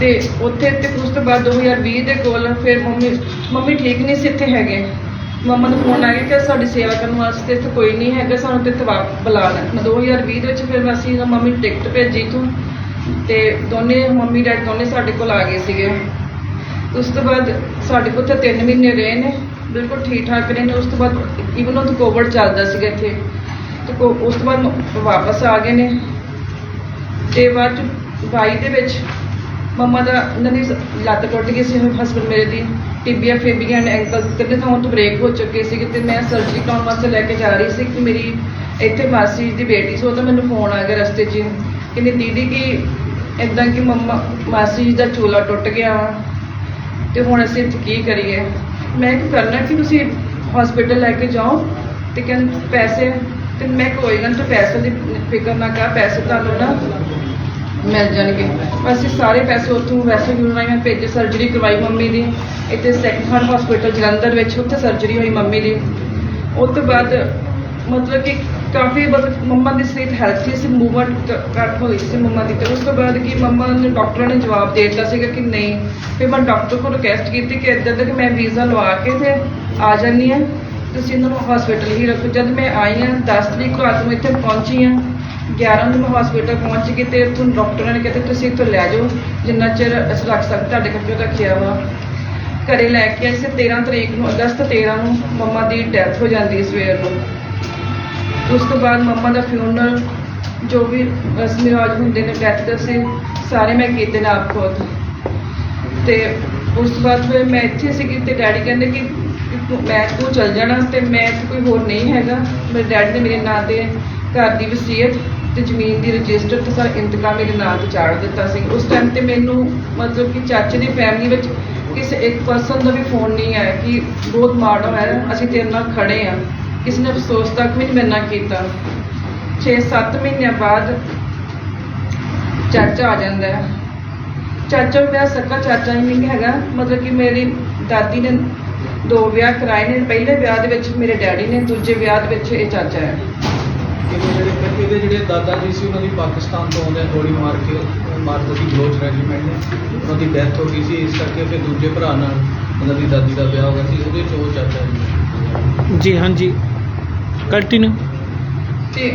ਤੇ ਉੱਥੇ ਤੇ ਉਸ ਤੋਂ ਬਾਅਦ 2020 ਦੇ ਕੋਲ ਫਿਰ ਮੰਮੀ ਮੰਮੀ ਠੀਕ ਨਹੀਂ ਸੀ ਇੱਥੇ ਹੈਗੇ। ਮੰਮਾ ਨੂੰ ਫੋਨ ਆ ਗਿਆ ਕਿ ਸਾਡੀ ਸੇਵਾ ਕਰਨ ਵਾਸਤੇ ਇੱਥੇ ਕੋਈ ਨਹੀਂ ਹੈਗਾ, ਸਾਨੂੰ ਤੇ ਇੱਥੇ ਵਾ- ਬੁਲਾ ਲੈ। 2020 ਦੇ ਵਿੱਚ ਫਿਰ ਅਸੀਂ ਮੰਮੀ ਟਿਕਟ ਭੇਜੀ ਤੋਂ ਤੇ ਦੋਨੇ ਮੰਮੀ ਡੈਡੀ ਦੋਨੇ ਸਾਡੇ ਕੋਲ ਆ ਗਏ ਸੀਗੇ। ਉਸ ਤੋਂ ਬਾਅਦ ਸਾਡੇ ਕੋਲ ਤੇ 3 ਮਹੀਨੇ ਰਹੇ ਨੇ, ਬਿਲਕੁਲ ਠੀਕ ਠਾਕ ਰਹੇ ਨੇ। ਉਸ ਤੋਂ ਬਾਅਦ ਇਵਨ ਉਹ ਕੋਵਿਡ ਚੱਲਦਾ ਸੀਗਾ ਇੱਥੇ। ਤੇ ਕੋ- ਉਸ ਤੋਂ ਬਾਅਦ ਵਾਪਸ ਆ ਗਏ ਨੇ। ਤੇ ਬਾਅਦ ਚ 22 ਦੇ ਵਿੱਚ ਮੰਮਾ ਦਾ ਉਹਨਾਂ ਦੀ ਲੱਤ ਟੁੱਟ ਗਈ ਸੀ ਹਸਬੰਡ ਮੇਰੇ ਦੀ। ਟਿੱਬੀਆ, ਫੇਬੀਆਂ ਐਂਡ ਐਂਕਲ ਕਿੰਨੇ ਥਾਂ ਤੋਂ ਬ੍ਰੇਕ ਹੋ ਚੁੱਕੇ ਸੀ ਤੇ ਮੈਂ ਸਰਜਰੀ ਕਰਾਉਣ ਵਾਸਤੇ ਲੈ ਕੇ ਜਾ ਰਹੀ ਸੀ ਕਿ ਮੇਰੀ ਇੱਥੇ ਮਾਸੀ ਦੀ ਬੇਟੀ ਸੀ, ਉਹ ਤਾਂ ਮੈਨੂੰ ਫੋਨ ਆ ਗਿਆ ਰਸਤੇ 'ਚ ਹੀ। ਕਹਿੰਦੀ, ਦੀਦੀ ਕਿ ਇਦਾਂ ਕਿ ਮੰਮਾ, ਮਾਸੀ ਜੀ ਦਾ ਚੂਲਾ ਟੁੱਟ ਗਿਆ ਵਾ ਤੇ ਹੁਣ ਅਸੀਂ ਕੀ ਕਰੀਏ? ਮੈਂ ਕੀ ਕਰਨਾ ਕਿ ਤੁਸੀਂ ਹਸਪੀਟਲ ਲੈ ਕੇ ਜਾਓ ਤੇ ਕਹਿੰਦੇ ਪੈਸੇ ਤੇ ਮੈਂ ਕੋਈ ਗੱਲ ਤੇ ਪੈਸੇ ਦੀ ਫਿਕਰ ਨਾ ਕਰ, ਪੈਸੇ ਤੁਹਾਨੂੰ ਨਾ। ਮਿਲ ਜਾਣਗੇ। ਅਸੀਂ ਸਾਰੇ ਪੈਸੇ ਉੱਥੋਂ ਵੈਸੇ ਵੀ ਉਹਨਾਂ ਨੇ ਭੇਜੇ ਸਰਜਰੀ ਕਰਵਾਈ ਮੰਮੀ ਦੀ। ਇੱਥੇ ਸੈਕੰਡ ਹਾਰਟ ਹਸਪੀਟਲ ਜਲੰਧਰ ਵਿੱਚ, ਉੱਥੇ ਸਰਜਰੀ ਹੋਈ ਮੰਮੀ ਦੀ। ਉਸ ਤੋਂ ਬਾਅਦ ਮਤਲਬ ਕਿ ਕਾਫੀ ਮਤਲਬ ਮੰਮਾ ਦੀ ਸਿਹਤ ਹੈਲਥੀ ਸੀ ਮੂਵਮੈਂਟ ਘੱਟ ਹੋਈ ਸੀ ਮੰਮਾ ਦੀ। ਤੇ ਉਸ ਤੋਂ ਬਾਅਦ ਕਿ ਮੰਮਾ ਨੇ ਡਾਕਟਰਾਂ ਨੇ ਜਵਾਬ ਦੇ ਦਿੱਤਾ ਸੀਗਾ ਕਿ ਨਹੀਂ। ਫਿਰ ਮੈਂ ਡਾਕਟਰ ਕੋਲ ਰਿਕੁਐਸਟ ਕੀਤੀ ਕਿ ਇੱਦਾਂ ਦਾ ਕਿ ਮੈਂ ਵੀਜ਼ਾ ਲਵਾ ਕੇ ਤੇ ਆ ਜਾਨੀ ਆ ਤੁਸੀਂ ਇਹਨਾਂ ਨੂੰ ਹਸਪੀਟਲ ਹੀ ਰੱਖੋ। ਜਦ ਮੈਂ ਆਈ ਹਾਂ 10 ਤਰੀਕ ਨੂੰ ਰਾਤ ਨੂੰ ਇੱਥੇ ਪਹੁੰਚੀ ਹਾਂ 11 ਨੂੰ ਮੈਂ ਹਸਪੀਟਲ ਪਹੁੰਚ ਗਈ ਤੇ ਉੱਥੋਂ ਡਾਕਟਰਾਂ ਨੇ ਕਹਿੰਦੇ ਤੁਸੀਂ ਇੱਥੋਂ ਲੈ ਜਾਓ। ਜਿੰਨਾ ਚਿਰ ਅਸੀਂ ਰੱਖ ਸਕਦੇ, ਤੁਹਾਡੇ ਕੋਲ ਰੱਖਿਆ ਵਾ। ਘਰੇ ਲੈ ਕੇ ਅਸੀਂ ਸੀ। 13 ਤਰੀਕ ਨੂੰ, ਅਗਸਤ 13 ਨੂੰ ਮੰਮਾ ਦੀ ਡੈਥ ਹੋ ਜਾਂਦੀ ਸਵੇਰ ਨੂੰ। ਉਸ ਤੋਂ ਬਾਅਦ ਮੰਮਾ ਦਾ ਫਿਊਨਰ ਜੋ ਵੀ ਰਸਮੀ ਰਿਵਾਜ ਹੁੰਦੇ ਨੇ ਡੈਥ ਦੇ ਸਾਰੇ ਮੈਂ ਕੀਤੇ ਨੇ ਆਪ ਖੁਦ ਤੇ ਉਸ ਤੋਂ ਬਾਅਦ ਫਿਰ ਮੈਂ ਇੱਥੇ ਸੀਗੀ ਤੇ ਡੈਡੀ ਕਹਿੰਦੇ ਕਿ ਤੂੰ- ਮੈਂ ਤੂੰ ਚੱਲ ਜਾਣਾ ਤੇ ਮੈਂ ਇੱਥੇ ਕੋਈ ਹੋਰ ਨਹੀਂ ਹੈਗਾ। ਮੇਰੇ ਡੈਡੀ ਨੇ ਮੇਰੇ ਨਾਂ ਤੇ ਘਰ ਦੀ ਵਸੀਅਤ ਤੇ ਜ਼ਮੀਨ ਦੀ ਰਜਿਸਟਰ ਤੇ ਸਾਰਾ ਇੰਤਕਾਮ ਮੇਰੇ ਨਾਂ ਤੇ ਚਾੜ ਦਿੱਤਾ ਸੀ। ਉਸ ਟਾਈਮ ਤੇ ਮੈਨੂੰ ਮਤਲਬ ਕਿ ਚਾਚੇ ਦੀ ਫੈਮਿਲੀ ਵਿੱਚ ਕਿਸੇ ਇੱਕ ਪਰਸਨ ਦਾ ਵੀ ਫੋਨ ਨਹੀਂ ਆਇਆ ਕਿ ਬਹੁਤ ਮਾੜਾ ਹੋਇਆ। ਅਸੀਂ ਤੇਰੇ ਨਾਲ ਖੜੇ ਆ ਕਿਸੇ ਨੇ ਅਫਸੋਸ ਤੱਕ ਵੀ ਨਹੀਂ ਮੇਰੇ ਨਾਲ ਕੀਤਾ 6-7 ਮਹੀਨਿਆਂ ਬਾਅਦ ਚਾਚਾ ਆ ਜਾਂਦਾ ਹੈ। ਚਾਚਾ ਮੇਰਾ ਸਕਾ ਚਾਚਾ ਹੀ ਨਹੀਂ ਹੈਗਾ। ਮਤਲਬ ਕਿ ਮੇਰੀ ਦਾਦੀ ਨੇ ਦੋ ਵਿਆਹ ਕਰਾਏ ਨੇ। ਪਹਿਲੇ ਵਿਆਹ ਦੇ ਵਿੱਚ ਮੇਰੇ ਡੈਡੀ ਨੇ, ਦੂਜੇ ਵਿਆਹ ਦੇ ਵਿੱਚ ਇਹ ਚਾਚਾ ਹੈ। ਇਹਦੇ ਜਿਹੜੇ ਦਾਦਾ ਜੀ ਸੀ, ਉਹਨਾਂ ਦੀ ਪਾਕਿਸਤਾਨ ਤੋਂ ਆਉਂਦੇ ਗੋਲੀ ਮਾਰ ਕੇ ਮਾਰਦੇ ਸੀ ਬਲੋਚ ਰੈਜੀਮੈਂਟ ਨੇ। ਉਹਨਾਂ ਦੀ ਡੈਥ ਹੋ ਗਈ ਸੀ। ਇਸ ਕਰਕੇ ਫਿਰ ਦੂਜੇ ਭਰਾ ਨਾਲ ਉਹਨਾਂ ਦੀ ਦਾਦੀ ਦਾ ਵਿਆਹ ਹੋ ਗਿਆ ਸੀ। ਉਹਦੇ ਚ ਉਹ ਚਾਚਾ ਜੀ ਜੀ ਹਾਂਜੀ। ਕੰਟੀਨਿਊ ਤੇ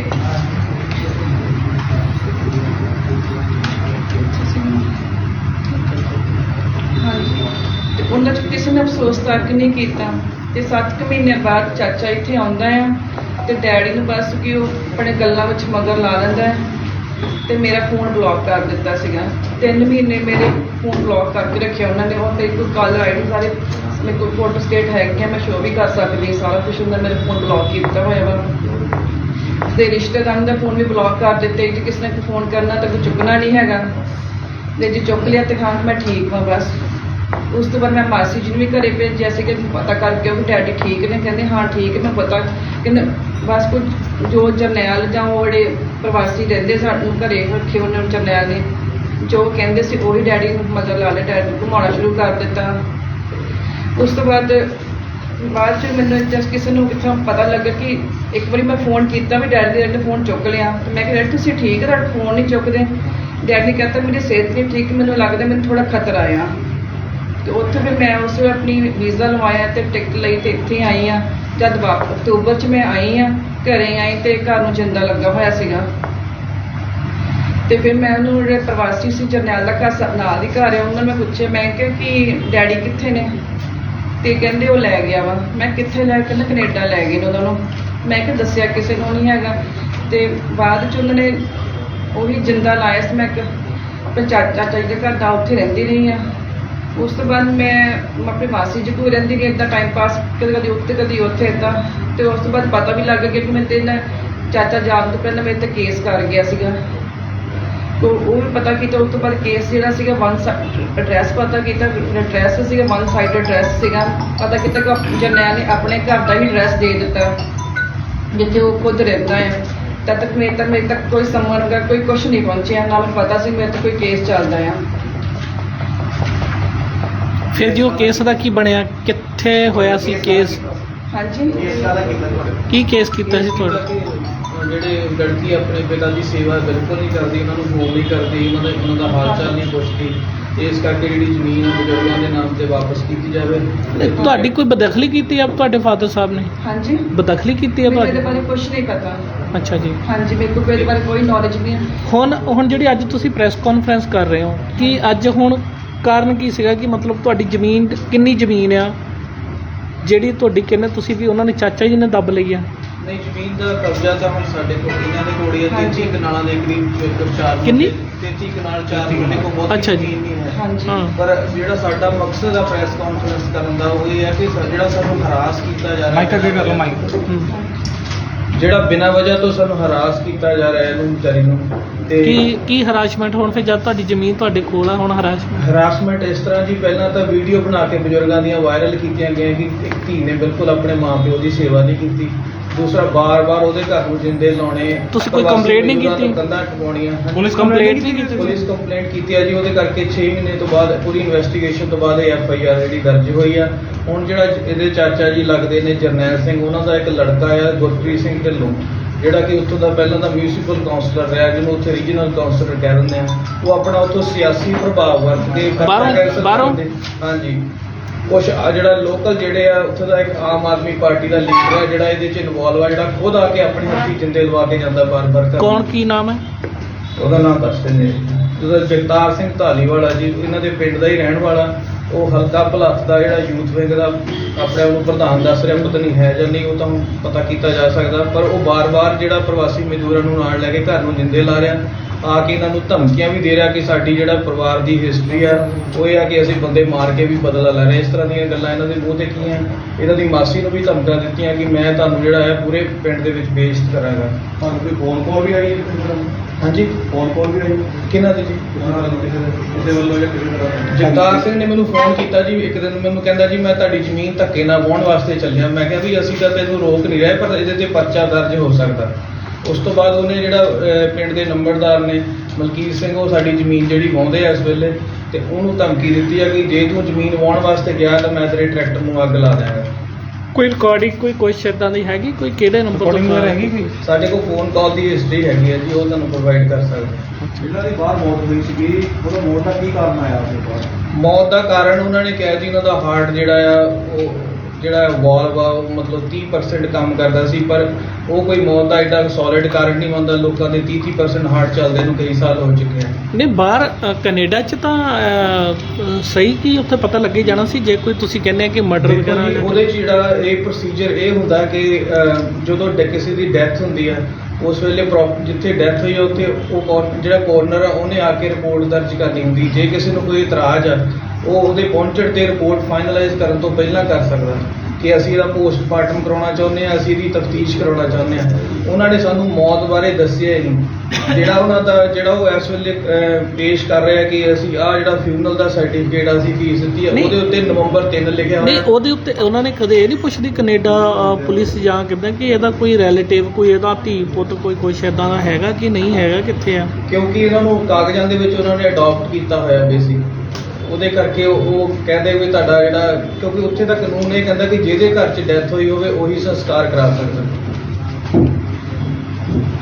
ਹਾਂਜੀ ਤੇ ਉਹਨਾਂ ਚ ਕਿਸੇ ਨੇ ਅਫਸੋਸ ਤੱਕ ਨਹੀਂ ਕੀਤਾ ਤੇ 7 ਮਹੀਨੇ ਬਾਅਦ ਚਾਚਾ ਇੱਥੇ ਆਉਂਦਾ ਆ ਤੇ ਡੈਡੀ ਨੂੰ ਬਸ ਕਿ ਉਹ ਆਪਣੇ ਗੱਲਾਂ ਵਿੱਚ ਮਗਰ ਲਾ ਲੈਂਦਾ ਹੈ। ਤੇ ਮੇਰਾ ਫੋਨ ਬਲੌਕ ਕਰ ਦਿੱਤਾ ਸੀਗਾ। 3 ਮਹੀਨੇ ਮੇਰੇ ਫੋਨ ਬਲੌਕ ਕਰਕੇ ਰੱਖਿਆ ਉਹਨਾਂ ਨੇ। ਉਹ ਤੇ ਕੋਈ ਕਾਲ ਆਈਡੀ ਸਾਰੇ। ਮੇਰੇ ਕੋਲ ਫੋਟੋ ਸਟੇਟ ਹੈਗੀਆਂ ਮੈਂ ਸ਼ੋ ਵੀ ਕਰ ਸਕਦੀ ਹਾਂ, ਸਾਰਾ ਕੁਝ ਹੁੰਦਾ ਮੇਰੇ ਫੋਨ ਬਲੌਕ ਕੀਤਾ ਹੋਇਆ ਵਾ। ਤੇ ਰਿਸ਼ਤੇਦਾਰਾਂ ਦਾ ਫੋਨ ਵੀ ਬਲੌਕ ਕਰ ਦਿੱਤੇ। ਜੇ ਕਿਸੇ ਨੇ ਫੋਨ ਕਰਨਾ ਤਾਂ ਕੋਈ ਚੁੱਕਣਾ ਨਹੀਂ ਹੈਗਾ। ਤੇ ਜੇ ਚੁੱਕ ਲਿਆ ਤੇ ਹਾਂ ਮੈਂ ਠੀਕ ਹਾਂ ਬਸ। ਉਸ ਤੋਂ ਬਾਅਦ ਮੈਂ ਮਾਸੀ ਜੀ ਨੂੰ ਵੀ ਘਰੇ ਭੇਜਿਆ ਸੀ ਕਿ ਪਤਾ ਕਰਕੇ ਉਹ ਡੈਡੀ ਠੀਕ ਨੇ, ਕਹਿੰਦੇ ਹਾਂ ਠੀਕ ਮੈਂ ਪਤਾ ਕਹਿੰਦੇ ਬਸ ਕੁਝ ਜੋ ਜਰਨੈਲ ਜਾਂ ਉਹ ਜਿਹੜੇ ਪ੍ਰਵਾਸੀ ਰਹਿੰਦੇ ਸਾਨੂੰ ਘਰੇ ਰੱਖੇ ਉਹਨਾਂ ਨੂੰ ਜਰਨੈਲ ਨੇ। ਜੋ ਕਹਿੰਦੇ ਸੀ ਉਹੀ ਡੈਡੀ ਨੂੰ ਮਤਲਬ ਲਾ ਲਿਆ, ਡੈਡੀ ਨੂੰ ਘੁਮਾਉਣਾ ਸ਼ੁਰੂ ਕਰ ਦਿੱਤਾ। ਉਸ ਤੋਂ ਬਾਅਦ ਬਾਅਦ ਚ ਮੈਨੂੰ ਜਸ ਕਿਸੇ ਨੂੰ ਕਿਥੋਂ ਪਤਾ ਲੱਗਾ ਕਿ ਇੱਕ ਵਾਰੀ ਮੈਂ ਫੋਨ ਕੀਤਾ ਵੀ ਡੈਡੀ ਦੇ ਫੋਨ ਚੁੱਕ ਲਿਆ, ਤੇ ਮੈਂ ਕਿਹਾ ਤੁਸੀਂ ਠੀਕ ਹੈ ਤੁਹਾਡਾ ਫੋਨ ਨਹੀਂ ਚੁੱਕਦੇ? ਡੈਡੀ ਨੇ ਕਹਿੰਦਾ ਮੇਰੀ ਸਿਹਤ ਨਹੀਂ ਠੀਕ, ਮੈਨੂੰ ਲੱਗਦਾ ਮੈਨੂੰ ਥੋੜਾ ਖਤਰਾ ਆ। ਤੇ ਉੱਥੇ ਫਿਰ ਮੈਂ ਉਸ ਵੇਲੇ ਆਪਣੀ ਵੀਜ਼ਾ ਲਵਾਇਆ ਤੇ ਟਿਕਟ ਲਈ ਤੇ ਇੱਥੇ ਆਈ ਆ ਜਦ ਵਾਪਸ ਅਕਤੂਬਰ ਚ ਮੈਂ ਆਈ ਆ ਘਰੇ ਆਈ ਤੇ ਘਰ ਨੂੰ ਜਿੰਦਾ ਲੱਗਾ ਹੋਇਆ ਸੀਗਾ। ਤੇ ਫਿਰ ਮੈਂ ਉਹਨੂੰ ਜਿਹੜੇ ਪ੍ਰਵਾਸੀ ਸੀ, ਜਰਨੈਲ ਦਾ ਘਰ ਨਾਲ ਹੀ ਘਰ ਆ, ਉਹਨਾਂ ਨੂੰ ਮੈਂ ਪੁੱਛਿਆ, ਮੈਂ ਕਿਹਾ ਕਿ ਡੈਡੀ ਕਿੱਥੇ ਨੇ? ਤੇ ਕਹਿੰਦੇ ਉਹ ਲੈ ਗਿਆ ਵਾ। ਮੈਂ ਕਿੱਥੇ ਲੈ ਕਹਿੰਦਾ ਕੈਨੇਡਾ ਲੈ ਗਏ ਨੇ ਉਹਨਾਂ ਨੂੰ। ਮੈਂ ਕਿਹਾ, ਦੱਸਿਆ ਕਿਸੇ ਨੂੰ ਨਹੀਂ ਹੈਗਾ। ਤੇ ਬਾਅਦ ਚ ਉਹਨਾਂ ਨੇ ਉਹੀ ਜਿੰਦਾ ਲਾਇਆ ਸੀ, ਮੈਂ ਕਿ ਆਪਣੇ ਚਾਚਾ ਚਾਚਾ ਜੀ ਦੇ ਘਰ ਦਾ ਉੱਥੇ ਰਹਿੰਦੀ ਰਹੀ ਆ ਉਸ ਤੋਂ ਬਾਅਦ ਮੈਂ ਆਪਣੀ ਮਾਸੀ ਜੀ ਕੋਲ ਰਹਿੰਦੀ ਰਹੀ ਇਦਾਂ ਟਾਈਮ ਪਾਸ ਕਦੇ ਕਦੇ ਉੱਥੇ ਕਦੇ ਉੱਥੇ ਇਦਾਂ ਤੇ ਉਸ ਤੋਂ ਬਾਅਦ ਪਤਾ ਵੀ ਲੱਗ ਗਿਆ ਕਿ ਮੈਂ ਤੇ ਨਾ ਚਾਚਾ ਜਾਣ ਤੋਂ ਪਹਿਲਾਂ ਮੇਰੇ ਤੇ ਕੇਸ ਕਰ ਗਿਆ ਸੀਗਾ। ਤੋ ਉਹ ਵੀ ਪਤਾ ਕੀਤਾ, ਉਸ ਤੋਂ ਬਾਅਦ ਕੇਸ ਜਿਹੜਾ ਸੀਗਾ ਵਨ ਐਡਰੈਸ ਪਤਾ ਕੀਤਾ ਐਡਰੈਸ ਸੀਗਾ ਵਨ ਸਾਈਡ ਐਡਰੈਸ ਸੀਗਾ। ਪਤਾ ਕੀਤਾ ਕਿ ਜਰਨੈਲ ਨੇ ਆਪਣੇ ਘਰ ਦਾ ਹੀ ਐਡਰੈਸ ਦੇ ਦਿੱਤਾ, ਜਿੱਥੇ ਉਹ ਖੁਦ ਰਹਿੰਦਾ ਹੈ। ਤਦ ਤੱਕ ਮੇਰੇ ਤੱਕ ਮੇਰੇ ਤੱਕ ਕੋਈ ਸੰਮਨ ਦਾ ਕੋਈ ਕੁਝ ਨਹੀਂ ਪਹੁੰਚਿਆ। ਨਾ ਮੈਨੂੰ ਪਤਾ ਸੀ ਮੇਰੇ ਤੇ ਕੋਈ ਕੇਸ ਚੱਲਦਾ ਆ। ਫਿਰ ਜੀ ਉਹ ਕੇਸ ਦਾ ਕੀ ਬਣਿਆ ਕਿੱਥੇ ਹੋਇਆ ਸੀ ਕੇਸ? ਹਾਂਜੀ। ਕੀ ਕੇਸ ਕੀਤਾ ਸੀ ਤੁਹਾਡਾ? ਜਿਹੜੇ ਲੜਕੀ ਆਪਣੇ ਪਿਤਾ ਦੀ ਸੇਵਾ ਬਿਲਕੁਲ ਨਹੀਂ ਕਰਦੀ ਉਹਨਾਂ ਨੂੰ ਫੋਨ ਨਹੀਂ ਕਰਦੀ ਉਹਨਾਂ ਦਾ ਉਹਨਾਂ ਦਾ ਹਾਲ ਚਾਲ ਨਹੀਂ ਪੁੱਛਦੀ। ਇਸ ਕਰਕੇ ਜਿਹੜੀ ਜ਼ਮੀਨ ਹੈ ਬਜ਼ੁਰਗਾਂ ਦੇ ਨਾਮ ਤੇ ਵਾਪਸ ਕੀਤੀ ਜਾਵੇ। ਤੁਹਾਡੀ ਕੋਈ ਬਦਖਲੀ ਕੀਤੀ ਆ ਤੁਹਾਡੇ ਫਾਦਰ ਸਾਹਿਬ ਨੇ? ਹਾਂਜੀ। ਬਦਖਲੀ ਕੀਤੀ ਆ ਮੈਨੂੰ ਇਹਦੇ ਬਾਰੇ ਕੁਝ ਨਹੀਂ ਪਤਾ। ਅੱਛਾ ਜੀ। ਹਾਂਜੀ ਮੇਰੇ ਕੋਲ ਇਹਦੇ ਬਾਰੇ ਕੋਈ ਨੌਲੇਜ ਨਹੀਂ ਹੈ। ਹੁਣ ਹੁਣ ਜਿਹੜੀ ਅੱਜ ਤੁਸੀਂ ਪ੍ਰੈਸ ਕਾਨਫਰੰਸ ਕਰ ਰਹੇ ਹੋ ਕਿ ਅੱਜ ਹੁਣ ਕਾਰਨ ਕੀ ਸੀਗਾ ਕਿ ਮਤਲਬ ਤੁਹਾਡੀ ਜ਼ਮੀਨ ਕਿੰਨੀ ਜ਼ਮੀਨ ਆ? ਜਿਹੜੀ ਤੁਹਾਡੀ ਕਹਿੰਦੇ ਤੁਸੀਂ ਵੀ ਉਹਨਾਂ ਨੇ ਚਾਚਾ ਜੀ ਨੇ ਦੱਬ ਲਈ ਆ। ਨਹੀਂ ਜ਼ਮੀਨ ਦਾ ਕਬਜ਼ਾ ਤਾਂ ਹੁਣ ਸਾਡੇ ਕੋਲ ਇਹਨਾਂ ਦੇ ਕੋਲ ਹੀ ਹੈ 33 ਕਨਾਲਾਂ ਦੇ ਕਰੀਬ ਇੱਕ ਚਾਰ ਕਿੰਨੀ? 33 ਕਨਾਲ ਚਾਰ ਮਹੀਨੇ ਕੋ ਬਹੁਤ ਅੱਛਾ ਜੀ। ਜ਼ਮੀਨ ਨਹੀਂ ਹੈ। ਹਾਂਜੀ। ਹਾਂ। ਪਰ ਜਿਹੜਾ ਸਾਡਾ ਮਕਸਦ ਆ ਪ੍ਰੈਸ ਕਾਨਫਰੰਸ ਕਰਨ ਦਾ ਉਹ ਇਹ ਹੈ ਕਿ ਸਾ- ਜਿਹੜਾ ਸਾਨੂੰ ਹਰਾਸ ਕੀਤਾ ਜਾ ਰਿਹਾ ਮਾਈਕ ਅੱਗੇ ਕਰ ਲਓ ਮਾਈਕ ਹਮ। ਜਿਹੜਾ ਬਿਨਾਂ ਵਜ੍ਹਾ ਤੋਂ ਸਾਨੂੰ ਹਰਾਸ ਕੀਤਾ ਜਾ ਰਿਹਾ ਇਹਨੂੰ ਵਿਚਾਰੀ ਨੂੰ ਤੇ ਕੀ ਕੀ ਹਰਾਸ਼ਮੈਂਟ ਹੁਣ? ਫਿਰ ਜਦ ਤੁਹਾਡੀ ਜ਼ਮੀਨ ਤੁਹਾਡੇ ਕੋਲ ਆ ਹੁਣ ਹਰਾਸ਼ਮੈਂਟ ਹਰਾਸਮੈਂਟ ਇਸ ਤਰ੍ਹਾਂ ਜੀ ਪਹਿਲਾਂ ਤਾਂ ਵੀਡੀਓ ਬਣਾ ਕੇ ਬਜ਼ੁਰਗਾਂ ਦੀਆਂ ਵਾਇਰਲ ਕੀਤੀਆਂ ਗਈਆਂ ਕਿ ਇੱਕ ਧੀ ਨੇ ਬਿਲਕੁਲ ਆਪਣੇ ਮਾਪਿਓ ਦੀ ਸੇਵਾ ਨਹੀਂ ਕੀਤੀ। ਦੂਸਰਾ ਬਾਰ-ਬਾਰ ਉਹਦੇ ਘਰ ਨੂੰ ਜਿੰਦੇ ਲਾਉਣੇ। ਤੁਸੀਂ ਕੋਈ complaint ਨਹੀਂ ਕੀਤੀ? ਕੰਧਾਂ ਟਪਾਉਣੀਆਂ ਪੁਲਿਸ ਕੰਪਲੇਂਟ ਨਹੀਂ ਕੀਤੀ? ਪੁਲਿਸ ਕੰਪਲੇਂਟ ਕੀਤੀ ਆ ਜੀ ਉਹਦੇ ਕਰਕੇ 6 ਮਹੀਨੇ ਤੋਂ ਬਾਅਦ ਪੂਰੀ ਇਨਵੈਸਟੀਗੇਸ਼ਨ ਤੋਂ ਬਾਅਦ ਇਹ ਐਫ ਆਈ ਆਰ ਜਿਹੜੀ ਦਰਜ ਹੋਈ ਆ। ਹੁਣ ਜਿਹੜਾ ਇਹਦੇ ਚਾਚਾ ਜੀ ਲੱਗਦੇ ਨੇ ਜਰਨੈਲ ਸਿੰਘ ਉਹਨਾਂ ਦਾ ਇੱਕ ਲੜਕਾ ਆ ਗੁਰਪ੍ਰੀਤ ਸਿੰਘ ਢਿੱਲੋਂ। ਜਿਹੜਾ ਕਿ ਉੱਥੋਂ ਦਾ ਪਹਿਲਾਂ ਦਾ ਮਿਊਨਿਸਪਲ ਕਾਉਂਸਲਰ ਰਿਹਾ ਜਿਹਨੂੰ ਉੱਥੇ ਰੀਜਨਲ ਕਾਉਂਸਲਰ ਕਹਿ ਦਿੰਦੇ ਆ ਉਹ ਆਪਣਾ ਉੱਥੋਂ ਸਿਆਸੀ ਪ੍ਰਭਾਵ ਵਰਤ ਕੇ ਬਾਹਰੋਂ- ਬਾਹਰੋਂ? ਹਾਂਜੀ। ਕੁਛ ਆ ਜਿਹੜਾ ਲੋਕਲ ਜਿਹੜੇ ਆ ਉੱਥੇ ਦਾ ਇੱਕ ਆਮ ਆਦਮੀ ਪਾਰਟੀ ਦਾ ਲੀਡਰ ਹੈ ਜਿਹੜਾ ਇਹਦੇ 'ਚ ਇਨਵੋਲਵ ਆ ਜਿਹੜਾ ਖੁਦ ਆ ਕੇ ਆਪਣੀ ਹੱਥੀ ਜਿੰਦੇ ਲਵਾ ਕੇ ਜਾਂਦਾ ਬਾਰ-ਬਾਰ। ਕੌਣ ਕੀ ਨਾਮ ਹੈ? ਉਹਦਾ ਨਾਮ ਦੱਸ ਦਿੰਦੇ ਜਿਹਦਾ ਜਗਤਾਰ ਸਿੰਘ ਢਾਲੀਵਾਲਾ ਜੀ ਇਹਨਾਂ ਦੇ ਪਿੰਡ ਦਾ ਹੀ ਰਹਿਣ ਵਾਲਾ। ਉਹ ਹਲਕਾ ਭਲੱਥ ਦਾ ਜਿਹੜਾ ਯੂਥ ਵਿੰਗ ਦਾ ਆਪਣੇ ਆਪ ਨੂੰ ਪ੍ਰਧਾਨ ਦੱਸ ਰਿਹਾ, ਪਤਾ ਨਹੀਂ ਹੈ ਜਾਂ ਨਹੀਂ, ਉਹ ਤਾਂ ਹੁਣ ਪਤਾ ਕੀਤਾ ਜਾ ਸਕਦਾ, ਪਰ ਉਹ ਬਾਰ-ਬਾਰ ਜਿਹੜਾ ਪ੍ਰਵਾਸੀ ਮਜ਼ਦੂਰਾਂ ਨੂੰ ਨਾਲ ਲੈ ਕੇ ਘਰ ਨੂੰ ਜਿੰਦੇ ਲਾ ਰਿਹਾ, ਆ ਕੇ ਇਹਨਾਂ ਨੂੰ ਧਮਕੀਆਂ ਵੀ ਦੇ ਰਿਹਾ ਕਿ ਸਾਡੀ ਜਿਹੜਾ ਪਰਿਵਾਰ ਦੀ ਹਿਸਟਰੀ ਆ, ਉਹ ਇਹ ਆ ਕਿ ਅਸੀਂ ਬੰਦੇ ਮਾਰ ਕੇ ਵੀ ਬਦਲਾ ਲੈ ਰਹੇ ਇਸ ਤਰ੍ਹਾਂ ਦੀਆਂ ਗੱਲਾਂ ਇਹਨਾਂ ਦੇ ਮੂੰਹ ਤੇ ਕੀ ਹੈ ਇਹਨਾਂ ਦੀ ਮਾਸੀ ਨੂੰ ਵੀ ਧਮਕੀਆਂ ਦਿੱਤੀਆਂ ਕਿ ਮੈਂ ਤੁਹਾਨੂੰ ਜਿਹੜਾ ਹੈ ਪੂਰੇ ਪਿੰਡ ਦੇ ਵਿੱਚ ਬੇਇੱਜ਼ਤ ਕਰਾਂਗਾ। ਤੁਹਾਨੂੰ ਕੋਈ ਫੋਨ ਕਾਲ ਵੀ ਆਈ ਹੈ ਹਾਂਜੀ। ਫੋਨ ਕਾਲ ਵੀ ਆਈ ਕਿਹਨਾਂ ਦੀ ਜੀ ਕਿਸੇ ਵੱਲੋਂ ਜਾਂ ਕਿਸੇ ਤਰ੍ਹਾਂ ਜਗਤਾਰ ਸਿੰਘ ਨੇ ਮੈਨੂੰ ਫੋਨ ਕੀਤਾ ਜੀ ਇੱਕ ਦਿਨ ਮੈਨੂੰ ਕਹਿੰਦਾ ਜੀ ਮੈਂ ਤੁਹਾਡੀ ਜ਼ਮੀਨ ਧੱਕੇ ਨਾਲ ਵਾਹੁਣ ਵਾਸਤੇ ਚੱਲਿਆ। ਮੈਂ ਕਿਹਾ ਵੀ ਅਸੀਂ ਤਾਂ ਤੈਨੂੰ ਰੋਕ ਨਹੀਂ ਰਹੇ ਪਰ ਇਹਦੇ ਤੇ ਪਰਚਾ ਦਰਜ ਹੋ ਸਕਦਾ। ਉਸ ਤੋਂ ਬਾਅਦ ਉਹਨੇ ਜਿਹੜਾ ਅਹ, ਪਿੰਡ ਦੇ ਨੰਬਰਦਾਰ ਨੇ ਮਲਕੀਤ ਸਿੰਘ ਉਹ ਸਾਡੀ ਜ਼ਮੀਨ ਜਿਹੜੀ ਵਾਹੁੰਦੇ ਆ ਇਸ ਵੇਲੇ ਤੇ ਉਹਨੂੰ ਧਮਕੀ ਦਿੱਤੀ ਆ ਕਿ ਜੇ ਤੂੰ ਜ਼ਮੀਨ ਵਾਹੁਣ ਵਾਸਤੇ ਗਿਆ ਤਾਂ ਮੈਂ ਤੇਰੇ ਟਰੈਕਟਰ ਨੂੰ ਅੱਗ ਲਾ ਦਿਆਂਗਾ। ਕੋਈ ਰਿਕਾਰਡਿੰਗ ਕੋਈ ਕੁਛ ਇਦਾਂ ਦੀ ਹੈਗੀ? ਕੋਈ ਕਿਹੜੇ ਨੰਬਰ ਤੋਂ ਕੋਈ ਸਾਡੇ ਕੋਲ ਫੋਨ ਕਾਲ ਦੀ ਹਿਸਟਰੀ ਹੈਗੀ ਹੈ ਜੀ ਉਹ ਤੁਹਾਨੂੰ ਪ੍ਰੋਵਾਈਡ ਕਰ ਸਕਦੇ ਹਾਂ। ਇਹਨਾਂ ਦੀ ਬਾਹਰ ਮੌਤ ਹੋਈ ਸੀਗੀ। ਉਹਦਾ ਮੌਤ ਦਾ ਕੀ ਕਾਰਨ ਆਇਆ ਉਹਦੇ ਬਾਅਦ? ਮੌਤ ਦਾ ਕਾਰਨ ਉਹਨਾਂ ਨੇ ਕਿਹਾ ਜੀ ਉਹਨਾਂ ਦਾ ਹਾਰਟ ਜਿਹੜਾ ਆ ਉਹ ਜਿਹੜਾ ਵਾਲਵ ਆ ਉਹ ਮਤਲਬ 30% ਕੰਮ ਕਰਦਾ ਸੀ ਪਰ ਉਹ ਕੋਈ ਮੌਤ ਦਾ ਐਡਾ ਸੋਲਿਡ ਕਾਰਨ ਨਹੀਂ ਮੰਨਦਾ ਲੋਕਾਂ ਦੇ 30-30% ਹਾਰਟ ਚੱਲਦੇ ਨੂੰ ਕਈ ਸਾਲ ਹੋ ਚੁੱਕੇ ਆ। ਨਹੀਂ ਬਾਹਰ ਅ, ਕੈਨੇਡਾ ਚ ਤਾਂ ਅ, ਸਹੀ ਕੀ ਉੱਥੇ ਪਤਾ ਲੱਗੇ ਜਾਣਾ ਸੀ? ਜੇ ਕੋਈ ਤੁਸੀਂ ਕਹਿੰਦੇ ਆ ਕਿ ਮਰਡਰ ਦੇਖੋ ਜੀ, ਵਗੈਰਾ ਉਹਦੇ 'ਚ ਜਿਹੜਾ ਇਹ ਪ੍ਰੋਸੀਜਰ ਇਹ ਹੁੰਦਾ ਕਿ ਅਹ, ਜਦੋਂ ਡ- ਕਿਸੇ ਦੀ ਡੈਥ ਹੁੰਦੀ ਹੈ ਉਸ ਵੇਲੇ ਪ੍ਰੋ- ਜਿੱਥੇ ਡੈਥ ਹੋਈ ਹੈ ਉੱਥੇ ਉਹ ਕੌਰ- ਜਿਹੜਾ ਕੋਰਨਰ ਆ ਉਹਨੇ ਆ ਕੇ ਰਿਪੋਰਟ ਦਰਜ ਕਰਨੀ ਹੁੰਦੀ। ਜੇ ਕਿਸੇ ਨੂੰ ਕੋਈ ਇਤਰਾਜ਼ ਆ ਉਹ ਉਹਦੇ ਪਹੁੰਚਣ ਤੇ ਰਿਪੋਰਟ ਫਾਈਨਲਾਈਜ਼ ਕਰਨ ਤੋਂ ਪਹਿਲਾਂ ਕਰ ਸਕਦਾ। ਕਿ ਅਸੀਂ ਇਹਦਾ ਪੋਸਟਮਾਰਟਮ ਕਰਾਉਣਾ ਚਾਹੁੰਦੇ ਆ ਅਸੀਂ ਇਹਦੀ ਤਫਤੀਸ਼ ਕਰਾਉਣਾ ਚਾਹੁੰਦੇ ਆ ਉਹਨਾਂ ਨੇ ਸਾਨੂੰ ਮੌਤ ਬਾਰੇ ਦੱਸਿਆ ਹੀ ਨਹੀਂ। ਜਿਹੜਾ ਉਹਨਾਂ ਦਾ ਜਿਹੜਾ ਉਹ ਇਸ ਵੇਲੇ ਅਹ, ਪੇਸ਼ ਕਰ ਰਿਹਾ ਕਿ ਅਸੀਂ ਆ ਜਿਹੜਾ ਫਿਊਨਲ ਦਾ ਸਰਟੀਫਿਕੇਟ ਅਸੀਂ ਫੀਸ ਦਿੱਤੀ ਹੈ ਨਹੀਂ। ਉਹਦੇ ਉੱਤੇ ਨਵੰਬਰ 3 ਲਿਖਿਆ ਨਹੀਂ ਹੋਇਆ ਉਹਦੇ ਉੱਤੇ ਉਹਨਾਂ ਨੇ ਕਦੇ ਇਹ ਨਹੀਂ ਪੁੱਛਦੀ ਕੈਨੇਡਾ ਅ, ਪੁਲਿਸ ਜਾਂ ਕਿਦਾਂ ਕਿ ਇਹਦਾ ਕੋਈ ਰਿਲੇਟਿਵ ਕੋਈ ਇਹਦਾ ਧੀ ਪੁੱਤ ਕੋਈ ਕੁਛ ਇਦਾਂ ਦਾ ਹੈਗਾ ਕਿ ਨਹੀਂ ਹੈਗਾ ਕਿੱਥੇ ਆ? ਕਿਉਂਕਿ ਇਹਨਾਂ ਨੂੰ ਕਾਗਜ਼ਾਂ ਦੇ ਵਿੱਚ ਉਹਨਾਂ ਨੇ ਅਡਾਪਟ ਕੀਤਾ ਹੋਇਆ ਬੇਸਿਕ ਉਹਦੇ ਕਰਕੇ ਉਹ ਉਹ ਕਹਿੰਦੇ ਵੀ ਤੁਹਾਡਾ ਜਿਹੜਾ ਕਿਉਂਕਿ ਉੱਥੇ ਦਾ ਕਾਨੂੰਨ ਇਹ ਕਹਿੰਦਾ ਕਿ ਜਿਹਦੇ ਘਰ 'ਚ ਡੈਥ ਹੋਈ ਹੋਵੇ ਉਹੀ ਸੰਸਕਾਰ ਕਰਾ ਸਕਦਾ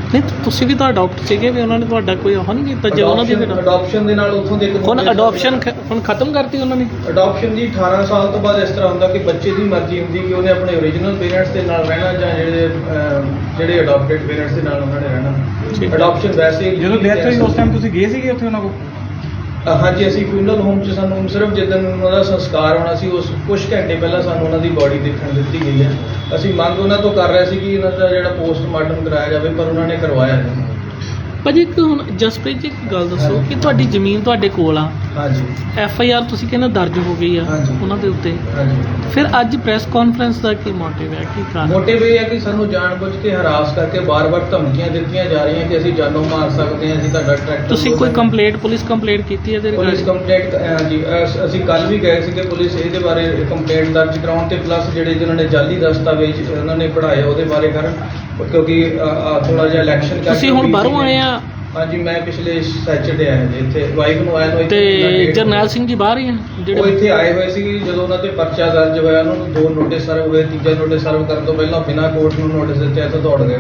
ਨਹੀਂ ਤਾਂ ਤੁਸੀਂ ਵੀ ਤਾਂ ਅਡਾਪਟ ਸੀਗੇ ਵੀ ਉਹਨਾਂ ਨੇ ਤੁਹਾਡਾ ਕੋਈ ਉਹ ਨਹੀਂ ਕੀਤਾ ਜੇ ਉਹਨਾਂ ਦੀ ਅਡਾਪਸ਼ਨ ਦੇ ਨਾਲ ਉੱਥੋਂ ਦੇ ਹੁਣ ਅਡਾਪਸ਼ਨ ਹੁਣ ਖਤਮ ਕਰਤੀ ਉਹਨਾਂ ਨੇ। ਅਡਾਪਸ਼ਨ ਜੀ 18 ਸਾਲ ਤੋਂ ਬਾਅਦ ਇਸ ਤਰ੍ਹਾਂ ਹੁੰਦਾ ਕਿ ਬੱਚੇ ਦੀ ਮਰਜ਼ੀ ਹੁੰਦੀ ਕਿ ਉਹਨੇ ਆਪਣੇ ਓਰੀਜਨਲ ਪੇਰੈਂਟਸ ਦੇ ਨਾਲ ਰਹਿਣਾ ਜਾਂ ਜਿਹੜੇ ਜਿਹੜੇ ਅਡਾਪਟਡ ਪੇਰੈਂਟਸ ਦੇ ਨਾਲ ਉਹਨਾਂ ਨੇ ਰਹਿਣਾ। ਅਡਾਪਸ਼ਨ ਵੈਸੇ ਜਦੋਂ ਡੈਥ ਹੋਈ ਉਸ ਟਾਈਮ ਤੁਸੀਂ ਗਏ ਸੀਗੇ ਉੱਥੇ ਉਹਨਾਂ ਕੋਲ? ਹਾਂਜੀ, ਅਸੀਂ ਫਿਊਨਲ ਹੋਮ 'ਚ ਸਾਨੂੰ ਸਿਰਫ ਜਿੱਦਣ ਉਹਨਾਂ ਦਾ ਸੰਸਕਾਰ ਹੋਣਾ ਸੀ, ਉਸ ਕੁਝ ਘੰਟੇ ਪਹਿਲਾਂ ਸਾਨੂੰ ਉਹਨਾਂ ਦੀ ਬਾਡੀ ਦੇਖਣ ਦਿੱਤੀ ਗਈ ਹੈ। ਅਸੀਂ ਮੰਗ ਉਹਨਾਂ ਤੋਂ ਕਰ ਰਹੇ ਸੀ ਕਿ ਇਹਨਾਂ ਦਾ ਜਿਹੜਾ ਪੋਸਟਮਾਰਟਮ ਕਰਾਇਆ ਜਾਵੇ, ਪਰ ਉਹਨਾਂ ਨੇ ਕਰਵਾਇਆ ਨਹੀਂ। ਭਾਜੀ ਇੱਕ ਹੁਣ ਜਸਪ੍ਰੀਤ ਜੀ ਇੱਕ ਗੱਲ ਦੱਸੋ ਕਿ ਤੁਹਾਡੀ ਜ਼ਮੀਨ ਤੁਹਾਡੇ ਕੋਲ ਆ। ਹਾਂਜੀ। ਐਫ ਆਈ ਆਰ ਤੁਸੀਂ ਕਹਿੰਦੇ ਦਰਜ ਹੋ ਗਈ ਆ ਹਾਂਜੀ। ਉਹਨਾਂ ਦੇ ਉੱਤੇ। ਹਾਂਜੀ। ਫਿਰ ਅੱਜ ਪ੍ਰੈਸ ਕਾਨਫਰੰਸ ਦਾ ਕੀ ਮੋਟਿਵ ਹੈ? ਕੀ ਕਾਰਨ? ਮੋਟਿਵ ਇਹ ਹੈ ਕਿ ਸਾਨੂੰ ਜਾਣਬੁੱਝ ਕੇ ਹਰਾਸ ਕਰਕੇ ਬਾਰ-ਬਾਰ ਧਮਕੀਆਂ ਦਿੱਤੀਆਂ ਜਾ ਰਹੀਆਂ ਕਿ ਅਸੀਂ ਜਾਨੋਂ ਮਾਰ ਸਕਦੇ ਹਾਂ ਅਸੀਂ ਤੁਹਾਡਾ ਟਰੈਕਟਰ ਤੁਸੀਂ ਕੋਈ ਕੰਪਲੇਂਟ ਪੁਲਿਸ ਕੰਪਲੇਂਟ ਕੀਤੀ ਹੈ ਇਹਦੇ ਪੁਲਿਸ ਰਿਗਾਰਡਿੰਗ? ਕੰਪਲੇਂਟ ਹਾਂਜੀ ਅਸ- ਅਸੀਂ ਕੱਲ ਵੀ ਗਏ ਸੀਗੇ ਪੁਲਿਸ ਇਹਦੇ ਬਾਰੇ ਕੰਪਲੇਂਟ ਦਰਜ ਕਰਾਉਣ ਤੇ ਪਲੱਸ ਜਿਹੜੇ ਜਿਨ੍ਹਾਂ ਨੇ ਜਾਲੀ ਦਸਤਾਵੇਜ਼ ਉਹਨਾਂ ਨੇ ਪੜਾਏ ਉਹਦੇ ਬਾਰੇ ਕਰਨ। ਕਿਉਂਕਿ ਥੋੜਾ ਜਿਹਾ ਇਲੈਕਸ਼ਨ ਤੁਸੀਂ ਹੁਣ ਬਾਹਰੋਂ ਆਏ ਆ? ਹਾਂਜੀ ਮੈਂ ਪਿਛਲੇ ਸੈਚਰਡੇ ਆਇਆ ਜੀ ਇੱਥੇ। ਵਾਈਫ ਨੂੰ ਆਇਆ ਨੂੰ ਇੱਥੇ ਤੇ ਜਰਨੈਲ ਸਿੰਘ ਜੀ ਬਾਹਰ ਹੀ ਆ ਉਹ ਜਿਹੜੇ ਇੱਥੇ ਆਏ ਹੋਏ ਸੀ ਜਦੋਂ ਉਹਨਾਂ ਤੇ ਪਰਚਾ ਦਰਜ ਹੋਇਆ ਉਹਨਾਂ ਨੂੰ ਦੋ ਨੋਟਿਸ ਸਰਵ ਹੋਏ ਤੀਜਾ ਨੋਟਿਸ ਸਰਵ ਕਰਨ ਤੋਂ ਪਹਿਲਾਂ ਬਿਨਾਂ ਕੋਰਟ ਨੂੰ ਨੋਟਿਸ ਦਿੱਤੇ ਇੱਥੇ ਦੌੜ ਗਏ।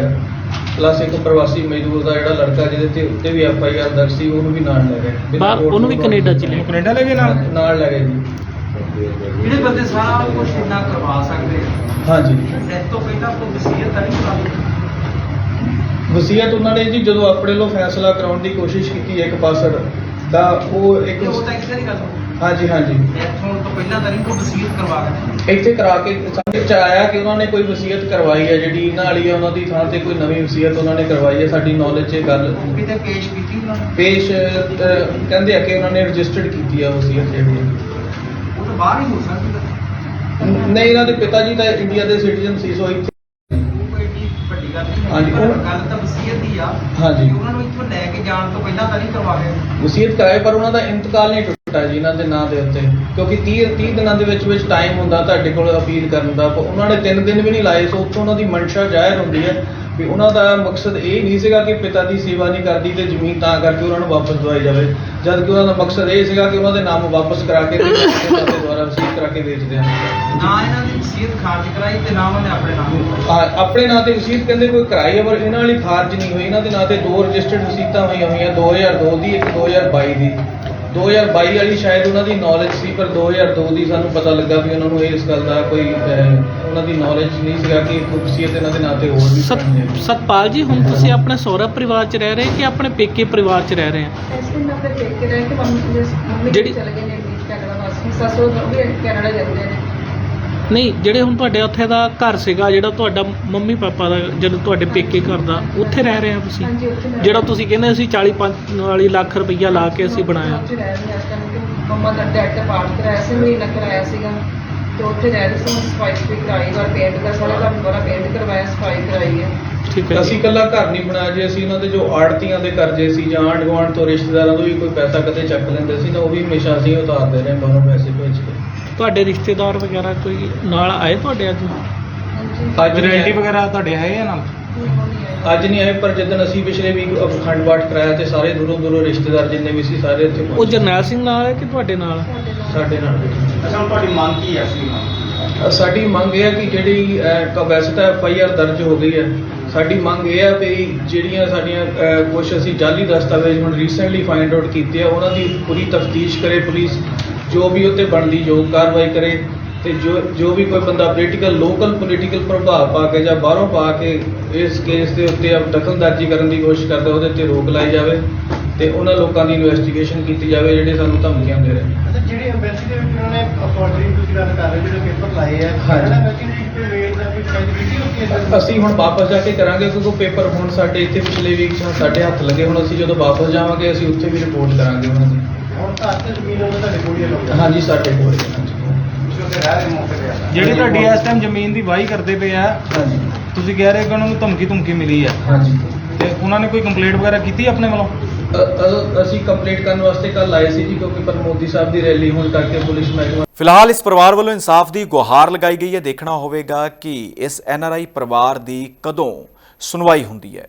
ਪਲੱਸ ਇੱਕ ਪ੍ਰਵਾਸੀ ਮਜ਼ਦੂਰ ਦਾ ਜਿਹੜਾ ਲੜਕਾ ਜਿਹਦੇ ਤੇ ਉੱਤੇ ਵੀ ਐਫ ਆਈ ਆਰ ਦਰਜ ਸੀ ਉਹਨੂੰ ਵੀ ਨਾਲ ਲੈ ਗਏ। ਉਹਨੂੰ ਵੀ ਨੂੰ ਕੈਨੇਡਾ ਚ notice ਲੈ ਕੈਨੇਡਾ ਲੈ ਗਏ ਨਾਲ? ਨਾਲ ਲੈ ਗਏ ਜੀ। ਜਿਹੜੇ ਬੰਦੇ ਸਾਰਾ ਕੁਝ ਇੰਨਾ ਕਰਵਾ ਸਕਦੇ ਆ। ਹਾਂਜੀ। ਡੈਥ ਤੋਂ ਪਹਿਲਾਂ ਕੋਈ ਵਸੀਅਤ ਤਾਂ ਨਹੀਂ ਕਰਾਉਂਦੇ ਵਸੀਅਤ ਉਹਨਾਂ ਨੇ ਜੀ ਜਦੋਂ ਆਪਣੇ ਵੱਲੋਂ ਫੈਸਲਾ ਕਰਾਉਣ ਦੀ ਕੋਸ਼ਿਸ਼ ਕੀਤੀ ਇੱਕ ਪਾਸੜ ਤਾਂ ਉਹ ਇੱਕ ਉਹ ਤਾਂ ਇੱਥੇ ਦੀ ਗੱਲ ਹਾਂਜੀ ਹਾਂਜੀ। ਹੋਣ ਤੋਂ ਪਹਿਲਾਂ ਤਾਂ ਨਹੀਂ ਕੋਈ ਵਸੀਅਤ ਕਰਵਾ ਕੇ ਇੱਥੇ ਕਰਾ ਕੇ ਸਾਡੇ ਚ ਆਇਆ ਕਿ ਉਹਨਾਂ ਨੇ ਕੋਈ ਵਸੀਅਤ ਕਰਵਾਈ ਹੈ ਜਿਹੜੀ ਇਹਨਾਂ ਵਾਲੀ ਹੈ ਉਹਨਾਂ ਦੀ ਥਾਂ ਤੇ ਕੋਈ ਨਵੀਂ ਵਸੀਅਤ ਉਹਨਾਂ ਨੇ ਕਰਵਾਈ ਹੈ ਸਾਡੀ ਨੌਲੇਜ 'ਚ ਇਹ ਗੱਲ ਕਿਤੇ ਪੇਸ਼ ਕੀਤੀ ਉਹਨਾਂ ਨੇ? ਪੇਸ਼ ਕਹਿੰਦੇ ਆ ਕਿ ਉਹਨਾਂ ਨੇ ਰਜਿਸਟਰਡ ਕੀਤੀ ਹੈ ਵਸੀਅਤ ਜਿਹੜੀ ਬਾਹਰ ਹੀ ਹੋ ਸਕਦੀ ਹੈ। ਨਹੀਂ ਇਹਨਾਂ ਦੇ ਪਿਤਾ ਜੀ ਤਾਂ ਇੰਡੀਆ ਦੇ ਸਿਟੀਜ਼ਨ ਸੀ ਸੋ ਇੱਥੇ ਉਹ ਕੋਈ ਏਡੀ ਵੱਡੀ ਗੱਲ ਨਹੀਂ ਹਾਂਜੀ, ਪਰ ਉਹ- ਗੱਲ ਤਾਂ ਵਸੀਅਤ ਦੀ ਆ। ਹਾਂਜੀ। ਕਿ ਉਹਨਾਂ ਨੂੰ ਇੱਥੋਂ ਲੈ ਕੇ ਜਾਣ ਤੋਂ ਪਹਿਲਾਂ ਤਾਂ ਨਹੀਂ ਕਰਵਾਏ ਵਸੀਅਤ ਕਰਾਏ ਪਰ ਉਹਨਾਂ ਦਾ ਇੰਤਕਾਲ ਨਹੀਂ ਟੁੱਟਾ ਜੀ ਇਹਨਾਂ ਦੇ ਨਾਂ ਦੇ ਉੱਤੇ। ਕਿਉਂਕਿ 30 30 ਦਿਨਾਂ ਦੇ ਵਿੱਚ ਵਿੱਚ ਟਾਈਮ ਹੁੰਦਾ ਤੁਹਾਡੇ ਕੋਲ ਅਪੀਲ ਕਰਨ ਦਾ। ਪਰ ਉਹਨਾਂ ਨੇ 3 ਦਿਨ ਵੀ ਨਹੀਂ ਲਾਏ ਸੋ ਉੱਥੋਂ ਉਹਨਾਂ ਦੀ ਮਨਸ਼ਾ ਜ਼ਾਹਿਰ ਹੁੰਦੀ ਹੈ। ਵੀ ਉਹਨਾਂ ਦਾ ਮਕਸਦ ਇਹ ਨਹੀਂ ਸੀਗਾ ਕਿ ਪਿਤਾ ਦੀ ਸੇਵਾ ਨਹੀਂ ਕਰਦੀ ਤੇ ਜ਼ਮੀਨ ਤਾਂ ਕਰਕੇ ਉਹਨਾਂ ਨੂੰ ਵਾਪਸ ਦਵਾਈ ਜਾਵੇ। ਜਦ ਕਿ ਉਹਨਾਂ ਦਾ ਮਕਸਦ ਇਹ ਸੀਗਾ ਕਿ ਉਹਨਾਂ ਦੇ ਨਾਮ ਵਾਪਸ ਕਰਾ ਕੇ ਤੇ ਉਹਨਾਂ ਦੇ ਦੁਆਰਾ ਵਸੀਅਤ ਕਰਾ ਕੇ ਵੇਚ ਦੇਣ। ਨਾ ਇਹਨਾਂ ਦੀ ਵਸੀਅਤ ਖਾਰਜ ਕਰਾਈ ਤੇ ਨਾ ਉਹਨੇ ਆਪਣੇ ਨਾਮ ਆ, ਆਪਣੇ ਨਾਂ ਤੇ ਵਸੀਅਤ ਕਹਿੰਦੇ ਕੋਈ ਕਰਾਈ ਹੈ ਪਰ ਇਹਨਾਂ ਵਾਲੀ ਖਾਰਜ ਨਹੀਂ ਹੋਈ। ਇਹਨਾਂ ਦੇ ਨਾਂ ਤੇ ਦੋ ਰਜਿਸਟਰਡ ਵਸੀਤਾਂ ਹੋਈਆਂ ਹੋਈਆਂ 2002 ਦੀ ਇੱਕ 2022 ਦੀ। 2022 ਵਾਲੀ ਸ਼ਾਇਦ ਉਹਨਾਂ ਦੀ ਨੌਲੇਜ ਸੀ ਪਰ 2002 ਦੀ ਸਾਨੂੰ ਪਤਾ ਲੱਗਾ ਵੀ ਉਹਨਾਂ ਨੂੰ ਇਸ ਗੱਲ ਦਾ ਕੋਈ ਅਹ, ਉਹਨਾਂ ਦੀ ਨੌਲੇਜ ਨਹੀਂ ਸੀਗਾ ਕਿ ਖੂਬਸੀਅਤ ਇਹਨਾਂ ਦੇ ਨਾਂ ਤੇ ਹੋਰ ਵੀ ਸਤ ਪੈਣੀ ਹੈ ਸਤਪਾਲ ਜੀ ਹੁਣ ਤੁਸੀਂ ਆਪਣੇ ਸਹੁਰਾ ਪਰਿਵਾਰ 'ਚ ਰਹਿ ਰਹੇ ਕਿ ਆਪਣੇ ਪੇਕੇ ਪਰਿਵਾਰ 'ਚ ਰਹਿ ਰਹੇ ਆ? ਇਸ ਦਿਨ ਆਪਣੇ ਦੇਖ ਕੇ ਰਹਿ ਕੇ ਮੰਮੀ ਮੰਮੀ ਜਿਹੜੀ- ਚਲੇ ਗਏ ਨੇ ਕੈਨੇਡਾ ਵਾਸਤੇ ਸੱਸੋ ਵੀ ਕੈਨੇਡਾ ਜਾਂਦੇ ਨੇ। ਨਹੀਂ ਜਿਹੜੇ ਹੁਣ ਤੁਹਾਡੇ ਉੱਥੇ ਦਾ ਘਰ ਸੀਗਾ ਜਿਹੜਾ ਤੁਹਾਡਾ ਮੰਮੀ ਪਾਪਾ ਦਾ ਜਦੋਂ ਤੁਹਾਡੇ ਪੇਕੇ ਘਰ ਦਾ ਉੱਥੇ ਰਹਿ ਰਹੇ ਆ ਤੁਸੀਂ? ਹਾਂਜੀ ਉੱਥੇ ਮੈਂ- ਜਿਹੜਾ ਤੁਸੀਂ ਕਹਿੰਦੇ ਅਸੀਂ 40 45 ਲੱਖ ਰੁਪਈਆ ਲਾ ਕੇ ਅਸੀਂ ਬਣਾਇਆ। ਉੱਥੇ ਰਹਿ ਰਹੇ ਹਾਂ ਇਸ ਟਾਈਮ ਕਿ ਮੰਮਾ ਦਾ ਡੈਡ ਦਾ ਪਾਰਟ ਕਰਾਇਆ ਸੀ ਮਹੀਨਾ ਕਰਾਇਆ ਸੀਗਾ। ਤੇ ਉੱਥੇ ਰਹਿ ਰਹੇ ਸੀ ਸਫ਼ਾਈ ਵੀ ਕਰਾਈ ਔਰ ਪੇਂਟ ਦਾ ਸਾਰਾ ਕੰਮ ਬੜਾ ਪੇਂਟ ਕਰਵਾਇਆ ਸਫ਼ਾਈ ਕਰਾਈ ਹੈ। ਠੀਕ ਹੈ। ਅਸੀਂ ਜੀ ਇਕੱਲਾ ਘਰ ਨਹੀਂ ਬਣਾਇਆ ਜੇ ਅਸੀਂ ਉਹਨਾਂ ਦੇ ਜੋ ਆੜਤੀਆਂ ਦੇ ਕਰਜ਼ੇ ਸੀ ਜਾਂ ਆਂਢ ਗੁਆਂਢ ਤੋਂ ਰਿਸ਼ਤੇਦਾਰਾਂ ਤੋਂ ਵੀ ਕੋਈ ਪੈਸਾ ਕਦੇ ਚੱਕ ਲੈਂਦੇ ਸੀ ਨਾ ਉਹ ਵੀ ਹਮੇਸ਼ਾ ਅਸੀਂ ਉਤਾਰਦੇ ਰਹੇ ਬਾਹਰੋਂ ਪੈਸੇ ਭੇਜ ਕੇ। ਤੁਹਾਡੇ ਰਿਸ਼ਤੇਦਾਰ ਵਗੈਰਾ ਕੋਈ ਨਾਲ ਆਏ ਤੁਹਾਡੇ ਅੱਜ? ਹਾਂਜੀ ਅੱਜ ਆਏ- ਵਗੈਰਾ ਤੁਹਾਡੇ ਹੈ ਜਾਂ ਨਾਲ? ਅੱਜ ਨਹੀਂ ਆਏ ਪਰ ਜਦੋਂ ਅਸੀਂ ਪਿਛਲੇ ਵੀਕ ਅਖੰਡ ਪਾਠ ਕਰਾਇਆ ਤੇ ਸਾਰੇ ਦੂਰੋਂ ਦੂਰੋਂ ਰਿਸ਼ਤੇਦਾਰ ਜਿੰਨੇ ਵੀ ਸੀ ਸਾਰੇ ਇੱਥੇ ਉਹ। ਜਰਨੈਲ ਸਿੰਘ ਨਾਲ ਹੈ ਕਿ ਤੁਹਾਡੇ ਨਾਲ? ਸਾਡੇ ਨਾਲ। ਅੱਛਾ ਹੁਣ ਤੁਹਾਡੀ ਮੰਗ ਕੀ ਹੈ? ਅਸਲੀ ਮੰਗ? ਸਾਡੀ ਮੰਗ ਇਹ ਹੈ ਕਿ ਜਿਹੜੀ ਕ- ਵੈਸੇ ਤਾਂ ਐਫ ਆਈ ਆਰ ਦਰਜ ਹੋ ਗਈ ਹੈ। ਸਾਡੀ ਮੰਗ ਇਹ ਹੈ ਵੀ ਜਿਹੜੀਆਂ ਸਾਡੀਆਂ ਕੁਝ ਅਸੀਂ ਜਾਲੀ ਦਸਤਾਵੇਜ਼ ਹੁਣ ਰੀਸੈਂਟਲੀ ਫਾਈਂਡ ਆਊਟ ਕੀਤੇ ਆ ਉਹਨਾਂ ਦੀ ਪੂਰੀ ਤਫਤੀਸ਼ ਕਰੇ ਪੁਲਿਸ। ਜੋ ਵੀ ਉੱਤੇ ਬਣਦੀ ਯੋਗ ਕਾਰਵਾਈ ਕਰੇ ਤੇ ਜੋ ਜੋ ਵੀ ਕੋਈ ਬੰਦਾ ਪੋਲੀਟੀਕਲ ਲੋਕਲ ਪੋਲੀਟੀਕਲ ਪ੍ਰਭਾਵ ਪਾ ਕੇ ਜਾਂ ਬਾਹਰੋਂ ਪਾ ਕੇ ਇਸ ਕੇਸ ਦੇ ਉੱਤੇ ਅਬ ਦਖਲਅੰਦਾਜ਼ੀ ਕਰਨ ਦੀ ਕੋਸ਼ਿਸ਼ ਕਰਦਾ ਉਹਦੇ ਤੇ ਰੋਕ ਲਾਈ ਜਾਵੇ ਤੇ ਉਹਨਾਂ ਲੋਕਾਂ ਦੀ ਇਨਵੈਸਟੀਗੇਸ਼ਨ ਕੀਤੀ ਜਾਵੇ ਜਿਹੜੇ ਸਾਨੂੰ ਧਮਕੀਆਂ ਦੇ ਰਹੇ ਨੇ ਅੱਛਾ ਜਿਹੜੀ ਐਮਬੈਸੀ ਦੇ ਵਿੱਚ ਉਹਨਾਂ ਨੇ ਫੋਰਜਰੀ ਤੁਸੀਂ ਗੱਲ ਕਰ ਰਹੇ ਹੋ ਜਿਹੜੇ ਪੇਪਰ ਲਾਏ ਆ ਹਾਂਜੀ। ਜਿਹੜਾ ਐਮਬੈਸੀ ਦੀ ਕੋਈ ਵੇਟ ਦਾ ਕੋਈ ਫੈਸਿਲਿਟੀ ਹੁੰਦੀ ਹੈ ਸਰ? ਅਸੀਂ ਹੁਣ ਵਾਪਸ ਜਾ ਕੇ ਕਰਾਂਗੇ ਕਿਉਂਕਿ ਪੇਪਰ ਹੁਣ ਸਾਡੇ ਇੱਥੇ ਪਿਛਲੇ ਵੀਕ ਚ ਸਾਡੇ ਹੱਥ ਲੱਗੇ ਹੁਣ ਅਸੀਂ ਜਦੋਂ ਵਾਪਸ ਜਾਵਾਂਗੇ ਅਸੀਂ ਉੱਥੇ ਵੀ ਰਿਪੋਰਟ ਕਰਾਂਗੇ ਉਹਨਾਂ ਦੀ ਹੁਣ ਤਾਂ ਤੇ ਜ਼ਮੀਨ ਉਹਨਾਂ ਤੁਹਾਡੇ ਕੋਲ ਹੀ ਹੈ ਲੋਕਾਂ ਹਾਂਜੀ ਸਾਡੇ ਕੋਲ ਹੈ, ਹਾਂਜੀ। ਤੁਸੀਂ ਉੱਥੇ ਰਹਿ ਰਹੇ ਮੌਕੇ ਤੇ ਆ। ਜਿਹੜੀ ਤੁਹਾਡੀ ਇਸ ਟਾਈਮ ਜ਼ਮੀਨ ਦੀ ਵਾਹੀ ਕਰਦੇ ਪਏ ਆ ਹਾਂਜੀ। ਤੁਸੀਂ ਕਹਿ ਰਹੇ ਕਿ ਉਹਨਾਂ ਨੂੰ ਧਮਕੀ ਧਮਕੀ ਮਿਲੀ ਆ। ਹਾਂਜੀ। ਤੇ ਉਹਨਾਂ ਨੇ ਕੋਈ ਕੰਪਲੇਂਟ ਵਗੈਰਾ ਕੀਤੀ ਆਪਣੇ ਵੱਲੋਂ? ਅ- ਅ- ਅਸੀਂ ਕੰਪਲੀਟ ਕਰਨ ਵਾਸਤੇ ਕੱਲ ਆਏ ਸੀ ਜੀ ਕਿਉਂਕਿ ਪਰ ਮੋਦੀ ਸਾਹਿਬ ਦੀ ਰੈਲੀ ਹੋਣ ਕਰਕੇ ਪੁਲਿਸ ਮਹਿਕਮਾ ਫਿਲਹਾਲ ਇਸ ਪਰਿਵਾਰ ਵੱਲੋਂ ਇਨਸਾਫ ਦੀ ਗੁਹਾਰ ਲਗਾਈ ਗਈ ਹੈ। ਦੇਖਣਾ ਹੋਵੇਗਾ ਕਿ ਇਸ ਐਨਆਰਆਈ ਪਰਿਵਾਰ ਦੀ ਕਦੋਂ ਸੁਣਵਾਈ ਹੁੰਦੀ ਹੈ।